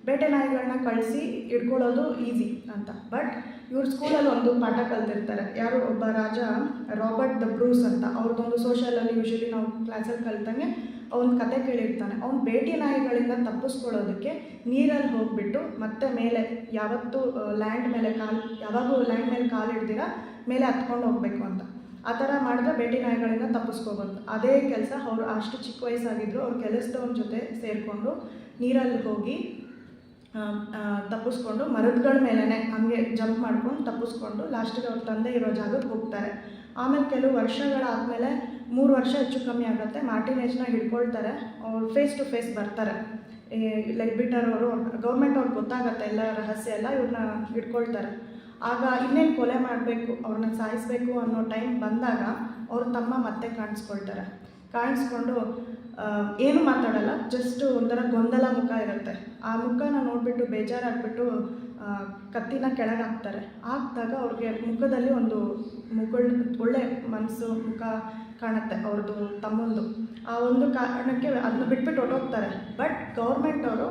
ಬೇಟೆ ನಾಯಿಗಳನ್ನ ಕಳಿಸಿ ಹಿಡ್ಕೊಳ್ಳೋದು ಈಸಿ ಅಂತ. ಬಟ್ ಇವ್ರ ಸ್ಕೂಲಲ್ಲಿ ಒಂದು ಪಾಠ ಕಲ್ತಿರ್ತಾರೆ. ಯಾರು ಒಬ್ಬ ರಾಜ ರಾಬರ್ಟ್ ದ ಬ್ರೂಸ್ ಅಂತ. ಅವ್ರದ್ದೊಂದು ಸೋಷಲಲ್ಲಿ ಯೂಶಲಿ ನಾವು ಕ್ಲಾಸಲ್ಲಿ ಕಲ್ತಂಗೆ ಅವ್ನ ಕತೆ ಕೇಳಿರ್ತಾನೆ. ಅವ್ನು ಬೇಟಿ ನಾಯಿಗಳಿಂದ ತಪ್ಪಿಸ್ಕೊಳ್ಳೋದಕ್ಕೆ ನೀರಲ್ಲಿ ಹೋಗ್ಬಿಟ್ಟು ಮತ್ತೆ ಮೇಲೆ ಯಾವತ್ತೂ ಲ್ಯಾಂಡ್ ಮೇಲೆ ಕಾಲು ಯಾವಾಗೂ ಲ್ಯಾಂಡ್ ಮೇಲೆ ಕಾಲು ಹಿಡ್ದಿರ ಮೇಲೆ ಹತ್ಕೊಂಡು ಹೋಗಬೇಕು ಅಂತ. ಆ ಥರ ಮಾಡಿದ್ರೆ ಬೇಟಿ ನಾಯಿಗಳಿಂದ ತಪ್ಪಿಸ್ಕೋಬೋದು ಅದೇ ಕೆಲಸ ಅವರು ಅಷ್ಟು ಚಿಕ್ಕ ವಯಸ್ಸಾಗಿದ್ರು ಅವ್ರು ಕೆಲಸದವ್ರ ಜೊತೆ ಸೇರಿಕೊಂಡು ನೀರಲ್ಲಿ ಹೋಗಿ ತಪ್ಪಿಸ್ಕೊಂಡು ಮರದಗಳ ಮೇಲೇ ಹಂಗೆ ಜಂಪ್ ಮಾಡ್ಕೊಂಡು ತಪ್ಪಿಸ್ಕೊಂಡು ಲಾಸ್ಟಿಗೆ ಅವ್ರ ತಂದೆ ಇರೋ ಜಾಗಕ್ಕೆ ಹೋಗ್ತಾರೆ. ಆಮೇಲೆ ಕೆಲವು ವರ್ಷಗಳಾದಮೇಲೆ ಮೂರು ವರ್ಷ ಹೆಚ್ಚು ಕಮ್ಮಿ ಆಗುತ್ತೆ. ಮಾರ್ಟಿನೇಜ್ನ ಹಿಡ್ಕೊಳ್ತಾರೆ. ಅವ್ರು ಫೇಸ್ ಟು ಫೇಸ್ ಬರ್ತಾರೆ. ಲೈಕ್ ಬಿಟ್ಟರ್ ಅವರು ಗೌರ್ಮೆಂಟ್ ಅವ್ರಿಗೆ ಗೊತ್ತಾಗತ್ತೆ ಎಲ್ಲ ರಹಸ್ಯ ಎಲ್ಲ ಇವ್ರನ್ನ ಹಿಡ್ಕೊಳ್ತಾರೆ. ಆಗ ಇನ್ನೇನು ಕೊಲೆ ಮಾಡಬೇಕು, ಅವ್ರನ್ನ ಸಾಯಿಸಬೇಕು ಅನ್ನೋ ಟೈಮ್ ಬಂದಾಗ ಅವರು ತಮ್ಮ ಮತ್ತೆ ಕಾಣಿಸ್ಕೊಳ್ತಾರೆ. ಕಾಣಿಸ್ಕೊಂಡು ಏನು ಮಾತಾಡಲ್ಲ ಜಸ್ಟ್ ಒಂಥರ ಗೊಂದಲ ಮುಖ ಇರುತ್ತೆ. ಆ ಮುಖನ ನೋಡಿಬಿಟ್ಟು ಬೇಜಾರಾಗ್ಬಿಟ್ಟು ಕತ್ತಿನ ಕೆಳಗೆ ಹಾಕ್ತಾರೆ. ಹಾಕಿದಾಗ ಅವ್ರಿಗೆ ಮುಖದಲ್ಲಿ ಒಂದು ಮುಗುಳ್, ಒಳ್ಳೆ ಮನಸ್ಸು ಮುಖ ಕಾಣುತ್ತೆ ಅವ್ರದ್ದು ತಮ್ಮಂದು. ಆ ಒಂದು ಕಾರಣಕ್ಕೆ ಅದನ್ನ ಬಿಟ್ಬಿಟ್ಟು ಹೊರಟೋಗ್ತಾರೆ. ಬಟ್ ಗೌರ್ಮೆಂಟ್ ಅವರು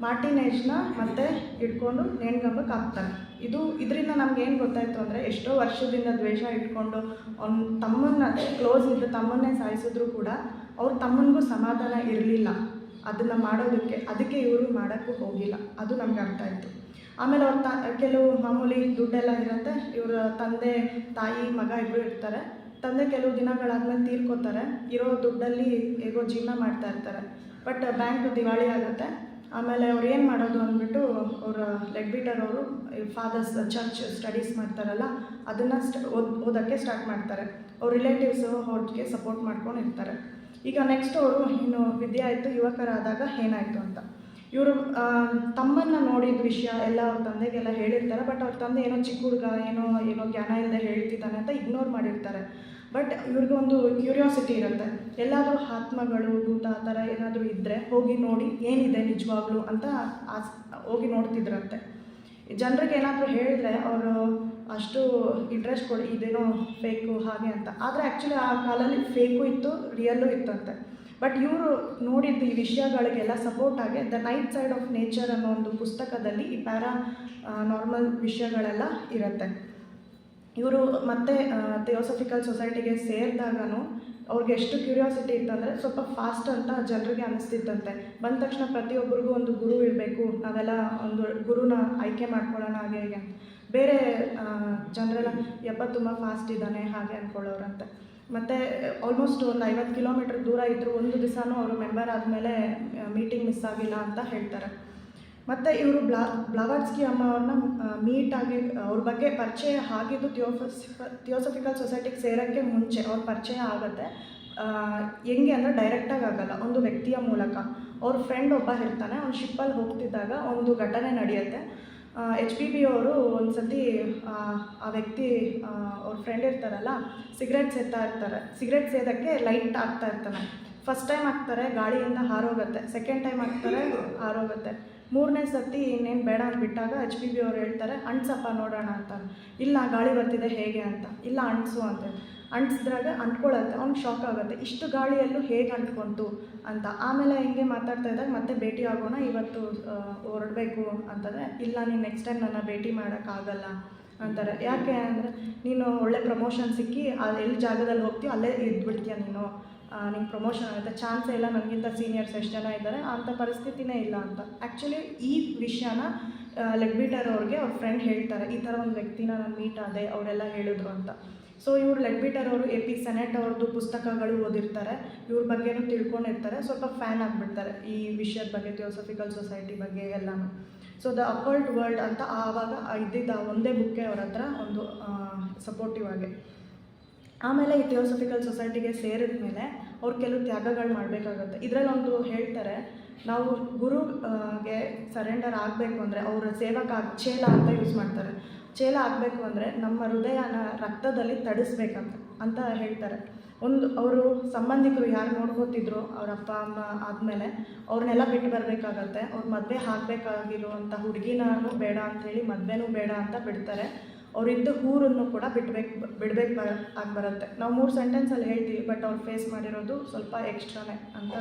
ಮಾರ್ಟಿನೇಜ್ನ ಮತ್ತೆ ಇಟ್ಕೊಂಡು ನೇಣ್ಗಂಬಕ್ಕೆ ಹಾಕ್ತಾರೆ. ಇದು ಇದರಿಂದ ನಮ್ಗೆ ಏನು ಗೊತ್ತಾಯ್ತು ಅಂದರೆ ಎಷ್ಟೋ ವರ್ಷದಿಂದ ದ್ವೇಷ ಇಟ್ಕೊಂಡು ಅವ್ನ ತಮ್ಮನ್ನ ಕ್ಲೋಸ್ ಇದ್ದ ತಮ್ಮನ್ನೇ ಸಾಯಿಸಿದ್ರು ಕೂಡ ಅವ್ರ ತಮ್ಮನಿಗೂ ಸಮಾಧಾನ ಇರಲಿಲ್ಲ. ಅದನ್ನು ಮಾಡೋದಕ್ಕೆ, ಅದಕ್ಕೆ ಇವರು ಮಾಡೋಕ್ಕೂ ಹೋಗಿಲ್ಲ. ಅದು ನಮ್ಗೆ ಅರ್ಥ ಆಯಿತು. ಆಮೇಲೆ ಅವ್ರ ತ, ಕೆಲವು ಮಾಮೂಲಿ ದುಡ್ಡೆಲ್ಲ ಇರುತ್ತೆ. ಇವರ ತಂದೆ, ತಾಯಿ, ಮಗ ಇಬ್ಬರು ಇರ್ತಾರೆ. ತಂದೆ ಕೆಲವು ದಿನಗಳಾದ್ಮೇಲೆ ತೀರ್ಕೊತಾರೆ. ಇರೋ ದುಡ್ಡಲ್ಲಿ ಹೇಗೋ ಜೀವನ ಮಾಡ್ತಾ ಇರ್ತಾರೆ. ಬಟ್ ಬ್ಯಾಂಕ್ ದಿವಾಳಿ ಆಗುತ್ತೆ. ಆಮೇಲೆ ಅವ್ರು ಏನು ಮಾಡೋದು ಅಂದ್ಬಿಟ್ಟು ಅವರ ಲೆಗ್ ಬೀಟರ್ ಅವರು ಫಾದರ್ಸ್ ಚರ್ಚ್ ಸ್ಟಡೀಸ್ ಮಾಡ್ತಾರಲ್ಲ, ಅದನ್ನು ಸ್ಟ, ಓದ್, ಓದೋಕ್ಕೆ ಸ್ಟಾರ್ಟ್ ಮಾಡ್ತಾರೆ. ಅವ್ರ ರಿಲೇಟಿವ್ಸು ಅವ್ರಿಗೆ ಸಪೋರ್ಟ್ ಮಾಡ್ಕೊಂಡು ಇರ್ತಾರೆ. ಈಗ ನೆಕ್ಸ್ಟ್ ಅವರು ಇನ್ನು ವಿದ್ಯೆ ಆಯಿತು, ಯುವಕರಾದಾಗ ಏನಾಯಿತು ಅಂತ. ಇವರು ತಮ್ಮನ್ನ ನೋಡಿದ ವಿಷಯ ಎಲ್ಲ ಅವ್ರ ತಂದೆಗೆಲ್ಲ ಹೇಳಿರ್ತಾರೆ. ಬಟ್ ಅವ್ರ ತಂದೆ ಏನೋ ಚಿಕ್ಕ ಹುಡುಗ, ಏನೋ ಏನೋ ಜ್ಞಾನ ಇಲ್ಲದೆ ಹೇಳ್ತಿದ್ದಾನೆ ಅಂತ ಇಗ್ನೋರ್ ಮಾಡಿರ್ತಾರೆ. ಬಟ್ ಇವ್ರಿಗೆ ಒಂದು ಕ್ಯೂರಿಯಾಸಿಟಿ ಇರುತ್ತೆ. ಎಲ್ಲಾದರೂ ಆತ್ಮಗಳು, ಭೂತ, ಆ ಥರ ಏನಾದರೂ ಇದ್ದರೆ ಹೋಗಿ ನೋಡಿ ಏನಿದೆ ನಿಜವಾಗ್ಲೂ ಅಂತ ಆಸ್, ಹೋಗಿ ನೋಡ್ತಿದ್ರಂತೆ. ಜನರಿಗೆ ಏನಾದರೂ ಹೇಳಿದ್ರೆ ಅವರು ಅಷ್ಟು ಇಂಟ್ರೆಸ್ಟ್ ಕೊಡಿ, ಇದೇನೋ ಫೇಕು ಹಾಗೆ ಅಂತ. ಆದರೆ ಆ್ಯಕ್ಚುಲಿ ಆ ಕಾಲಲ್ಲಿ ಫೇಕು ಇತ್ತು ರಿಯಲ್ಲು ಇತ್ತಂತೆ. ಬಟ್ ಇವರು ನೋಡಿದ್ದು ಈ ವಿಷಯಗಳಿಗೆಲ್ಲ ಸಪೋರ್ಟ್ ಆಗಿ the night side of nature ಅನ್ನೋ ಒಂದು ಪುಸ್ತಕದಲ್ಲಿ ಈ ಪ್ಯಾರಾ ನಾರ್ಮಲ್ ವಿಷಯಗಳೆಲ್ಲ ಇರುತ್ತೆ. ಇವರು ಮತ್ತೆ ಥಿಯೋಸಫಿಕಲ್ ಸೊಸೈಟಿಗೆ ಸೇರಿದಾಗನೂ ಅವ್ರಿಗೆ ಎಷ್ಟು ಕ್ಯೂರಿಯಾಸಿಟಿ ಇತ್ತಂದರೆ ಸ್ವಲ್ಪ ಫಾಸ್ಟ್ ಅಂತ ಜನರಿಗೆ ಅನಿಸ್ತಿತ್ತಂತೆ. ಬಂದ ತಕ್ಷಣ ಪ್ರತಿಯೊಬ್ಬರಿಗೂ ಒಂದು ಗುರು ಇರಬೇಕು, ನಾವೆಲ್ಲ ಒಂದು ಗುರುನ ಆಯ್ಕೆ ಮಾಡ್ಕೊಳ್ಳೋಣ ಹಾಗೆ ಹೀಗೆ ಬೇರೆ ಜನರೆಲ್ಲ, ಯಪ್ಪ, ತುಂಬ ಫಾಸ್ಟ್ ಇದ್ದಾನೆ, ಹಾಗೆ ಅಂದ್ಕೊಳ್ಳೋರಂತೆ ಮತ್ತು ಆಲ್ಮೋಸ್ಟ್ ಒಂದು ಐವತ್ತು ಕಿಲೋಮೀಟ್ರ್ ದೂರ ಇದ್ದರೂ ಒಂದು ದಿವಸನೂ ಅವರು ಮೆಂಬರ್ ಆದಮೇಲೆ ಮೀಟಿಂಗ್ ಮಿಸ್ ಆಗಿಲ್ಲ ಅಂತ ಹೇಳ್ತಾರೆ. ಮತ್ತು ಇವರು ಬ್ಲಾ ಬ್ಲಾವಾಟ್ಸ್ಕಿ ಅಮ್ಮ ಅವ್ರನ್ನ ಮೀಟ್ ಆಗಿ, ಅವ್ರ ಬಗ್ಗೆ ಪರಿಚಯ ಆಗಿದ್ದು ಥಿಯೋಫಸ್ ಥಿಯೋಸಫಿಕಲ್ ಸೊಸೈಟಿಗೆ ಸೇರೋಕ್ಕೆ ಮುಂಚೆ ಅವ್ರ ಪರಿಚಯ ಆಗುತ್ತೆ. ಹೆಂಗೆ ಅಂದರೆ ಡೈರೆಕ್ಟಾಗಿ ಆಗಲ್ಲ, ಒಂದು ವ್ಯಕ್ತಿಯ ಮೂಲಕ. ಅವ್ರ ಫ್ರೆಂಡ್ ಒಬ್ಬ ಇರ್ತಾನೆ, ಅವ್ನು ಶಿಪ್ಪಲ್ಲಿ ಹೋಗ್ತಿದ್ದಾಗ ಒಂದು ಘಟನೆ ನಡೆಯುತ್ತೆ. ಎಚ್ ಪಿ ಬಿ ಅವರು ಒಂದು ಸತಿ ಆ, ವ್ಯಕ್ತಿ ಅವ್ರ ಫ್ರೆಂಡ್ ಇರ್ತಾರಲ್ಲ ಸಿಗರೆಟ್ ಸೇತಾ ಇರ್ತಾರೆ. ಸಿಗರೆಟ್ ಸೇದಕ್ಕೆ ಲೈಟ್ ಆಗ್ತಾ ಇರ್ತಾನೆ. ಫಸ್ಟ್ ಟೈಮ್ ಹಾಕ್ತಾರೆ ಗಾಳಿಯಿಂದ ಹಾರೋಗುತ್ತೆ. ಸೆಕೆಂಡ್ ಟೈಮ್ ಹಾಕ್ತಾರೆ ಹಾರೋಗುತ್ತೆ. ಮೂರನೇ ಸತಿ ಇನ್ನೇನು ಬೇಡ ಅಂತ ಬಿಟ್ಟಾಗ ಎಚ್ ಪಿ ಬಿ ಅವ್ರು ಹೇಳ್ತಾರೆ ಅಂಟ್ಸಪ್ಪ ನೋಡೋಣ ಅಂತ. ಇಲ್ಲ ಗಾಳಿ ಬರ್ತಿದೆ ಹೇಗೆ? ಅಂತ. ಇಲ್ಲ ಅಂಟಿಸು ಅಂತ. ಅಂಟಿಸಿದ್ರಾಗ ಅಂಟ್ಕೊಳ್ಳುತ್ತೆ ಅವ್ನಿಗೆ ಶಾಕ್ ಆಗುತ್ತೆ. ಇಷ್ಟು ಗಾಳಿಯಲ್ಲೂ ಹೇಗೆ ಅಂಟ್ಕೊಂತು ಅಂತ. ಆಮೇಲೆ ಹಿಂಗೆ ಮಾತಾಡ್ತಾ ಇದ್ದಾಗ ಮತ್ತೆ ಭೇಟಿ ಆಗೋಣ, ಇವತ್ತು ಹೊರಡಬೇಕು ಅಂತಂದರೆ, ಇಲ್ಲ, ನೀನು ನೆಕ್ಸ್ಟ್ ಟೈಮ್ ನನ್ನ ಭೇಟಿ ಮಾಡೋಕ್ಕಾಗಲ್ಲ ಅಂತಾರೆ. ಯಾಕೆ ಅಂದರೆ, ನೀನು ಒಳ್ಳೆ ಪ್ರಮೋಷನ್ ಸಿಕ್ಕಿ ಅಲ್ಲಿ ಎಲ್ಲಿ ಜಾಗದಲ್ಲಿ ಹೋಗ್ತೀಯೋ ಅಲ್ಲೇ ಇದ್ಬಿಡ್ತೀಯ ನೀನು. ನಿಂಗೆ ಪ್ರಮೋಷನ್ ಆಗುತ್ತೆ. ಚಾನ್ಸೇ ಇಲ್ಲ, ನನಗಿಂತ ಸೀನಿಯರ್ಸ್ ಎಷ್ಟು ಜನ ಇದ್ದಾರೆ ಅಂಥ ಪರಿಸ್ಥಿತಿನೇ ಇಲ್ಲ ಅಂತ. ಆ್ಯಕ್ಚುಲಿ ಈ ವಿಷಯನ ಲೆಗ್ಬೀಟರ್ ಅವ್ರಿಗೆ ಅವ್ರ ಫ್ರೆಂಡ್ ಹೇಳ್ತಾರೆ, ಈ ಥರ ಒಂದು ವ್ಯಕ್ತಿನ ನಾನು ಮೀಟ್ ಆದೆ, ಅವರೆಲ್ಲ ಹೇಳಿದ್ರು ಅಂತ. ಸೊ ಇವ್ರು ಲೆಗ್ಬೀಟರ್ ಅವರು ಎ ಪಿ ಸೆನೆಟ್ ಅವ್ರದ್ದು ಪುಸ್ತಕಗಳು ಓದಿರ್ತಾರೆ, ಇವ್ರ ಬಗ್ಗೆನೂ ತಿಳ್ಕೊಂಡಿರ್ತಾರೆ, ಸ್ವಲ್ಪ ಫ್ಯಾನ್ ಆಗಿಬಿಡ್ತಾರೆ ಈ ವಿಷಯದ ಬಗ್ಗೆ ಥಿಯೋಸಫಿಕಲ್ ಸೊಸೈಟಿ ಬಗ್ಗೆ ಎಲ್ಲನೂ. ಸೊ ದ ಅಕಲ್ಟ್ ವರ್ಲ್ಡ್ ಅಂತ ಆವಾಗ ಇದ್ದಿದ್ದ ಒಂದೇ ಬುಕ್ಕೆ ಅವ್ರ ಹತ್ರ ಒಂದು ಸಪೋರ್ಟಿವ್ ಆಗಿ. ಆಮೇಲೆ ಈ ಥಿಯೋಸಫಿಕಲ್ ಸೊಸೈಟಿಗೆ ಸೇರಿದ ಮೇಲೆ ಅವ್ರು ಕೆಲವು ತ್ಯಾಗಗಳು ಮಾಡಬೇಕಾಗುತ್ತೆ. ಇದರಲ್ಲಿ ಒಂದು ಹೇಳ್ತಾರೆ ನಾವು ಗುರುಗೆ ಸರೆಂಡರ್ ಆಗಬೇಕು ಅಂದರೆ ಅವರ ಸೇವಕ ಚೇಲ ಅಂತ ಯೂಸ್ ಮಾಡ್ತಾರೆ. ಚೇಲ ಆಗಬೇಕು ಅಂದರೆ ನಮ್ಮ ಹೃದಯನ ರಕ್ತದಲ್ಲಿ ತಡಿಸ್ಬೇಕಂತ ಅಂತ ಹೇಳ್ತಾರೆ. ಒಂದು ಅವರು ಸಂಬಂಧಿಕರು ಯಾರು ನೋಡ್ಕೋತಿದ್ರು ಅವ್ರ ಅಪ್ಪ, ಅಮ್ಮ ಆದಮೇಲೆ ಅವ್ರನ್ನೆಲ್ಲ ಬಿಟ್ಟು ಬರಬೇಕಾಗತ್ತೆ. ಅವ್ರ ಮದುವೆ ಆಗಬೇಕಾಗಿರುವಂಥ ಹುಡುಗಿನೂ ಬೇಡ ಅಂಥೇಳಿ ಮದುವೆನೂ ಬೇಡ ಅಂತ ಬಿಡ್ತಾರೆ. ಅವರಿದ್ದ ಊರನ್ನು ಕೂಡ ಬಿಡ್ಬೇಕು ಬಿಡ್ಬೇಕು ಬ ಆಗಿ ಬರುತ್ತೆ ನಾವು ಮೂರು ಸೆಂಟೆನ್ಸಲ್ಲಿ ಹೇಳ್ತೀವಿ ಬಟ್ ಅವ್ರು ಫೇಸ್ ಮಾಡಿರೋದು ಸ್ವಲ್ಪ ಎಕ್ಸ್ಟ್ರಾನೇ ಅಂತ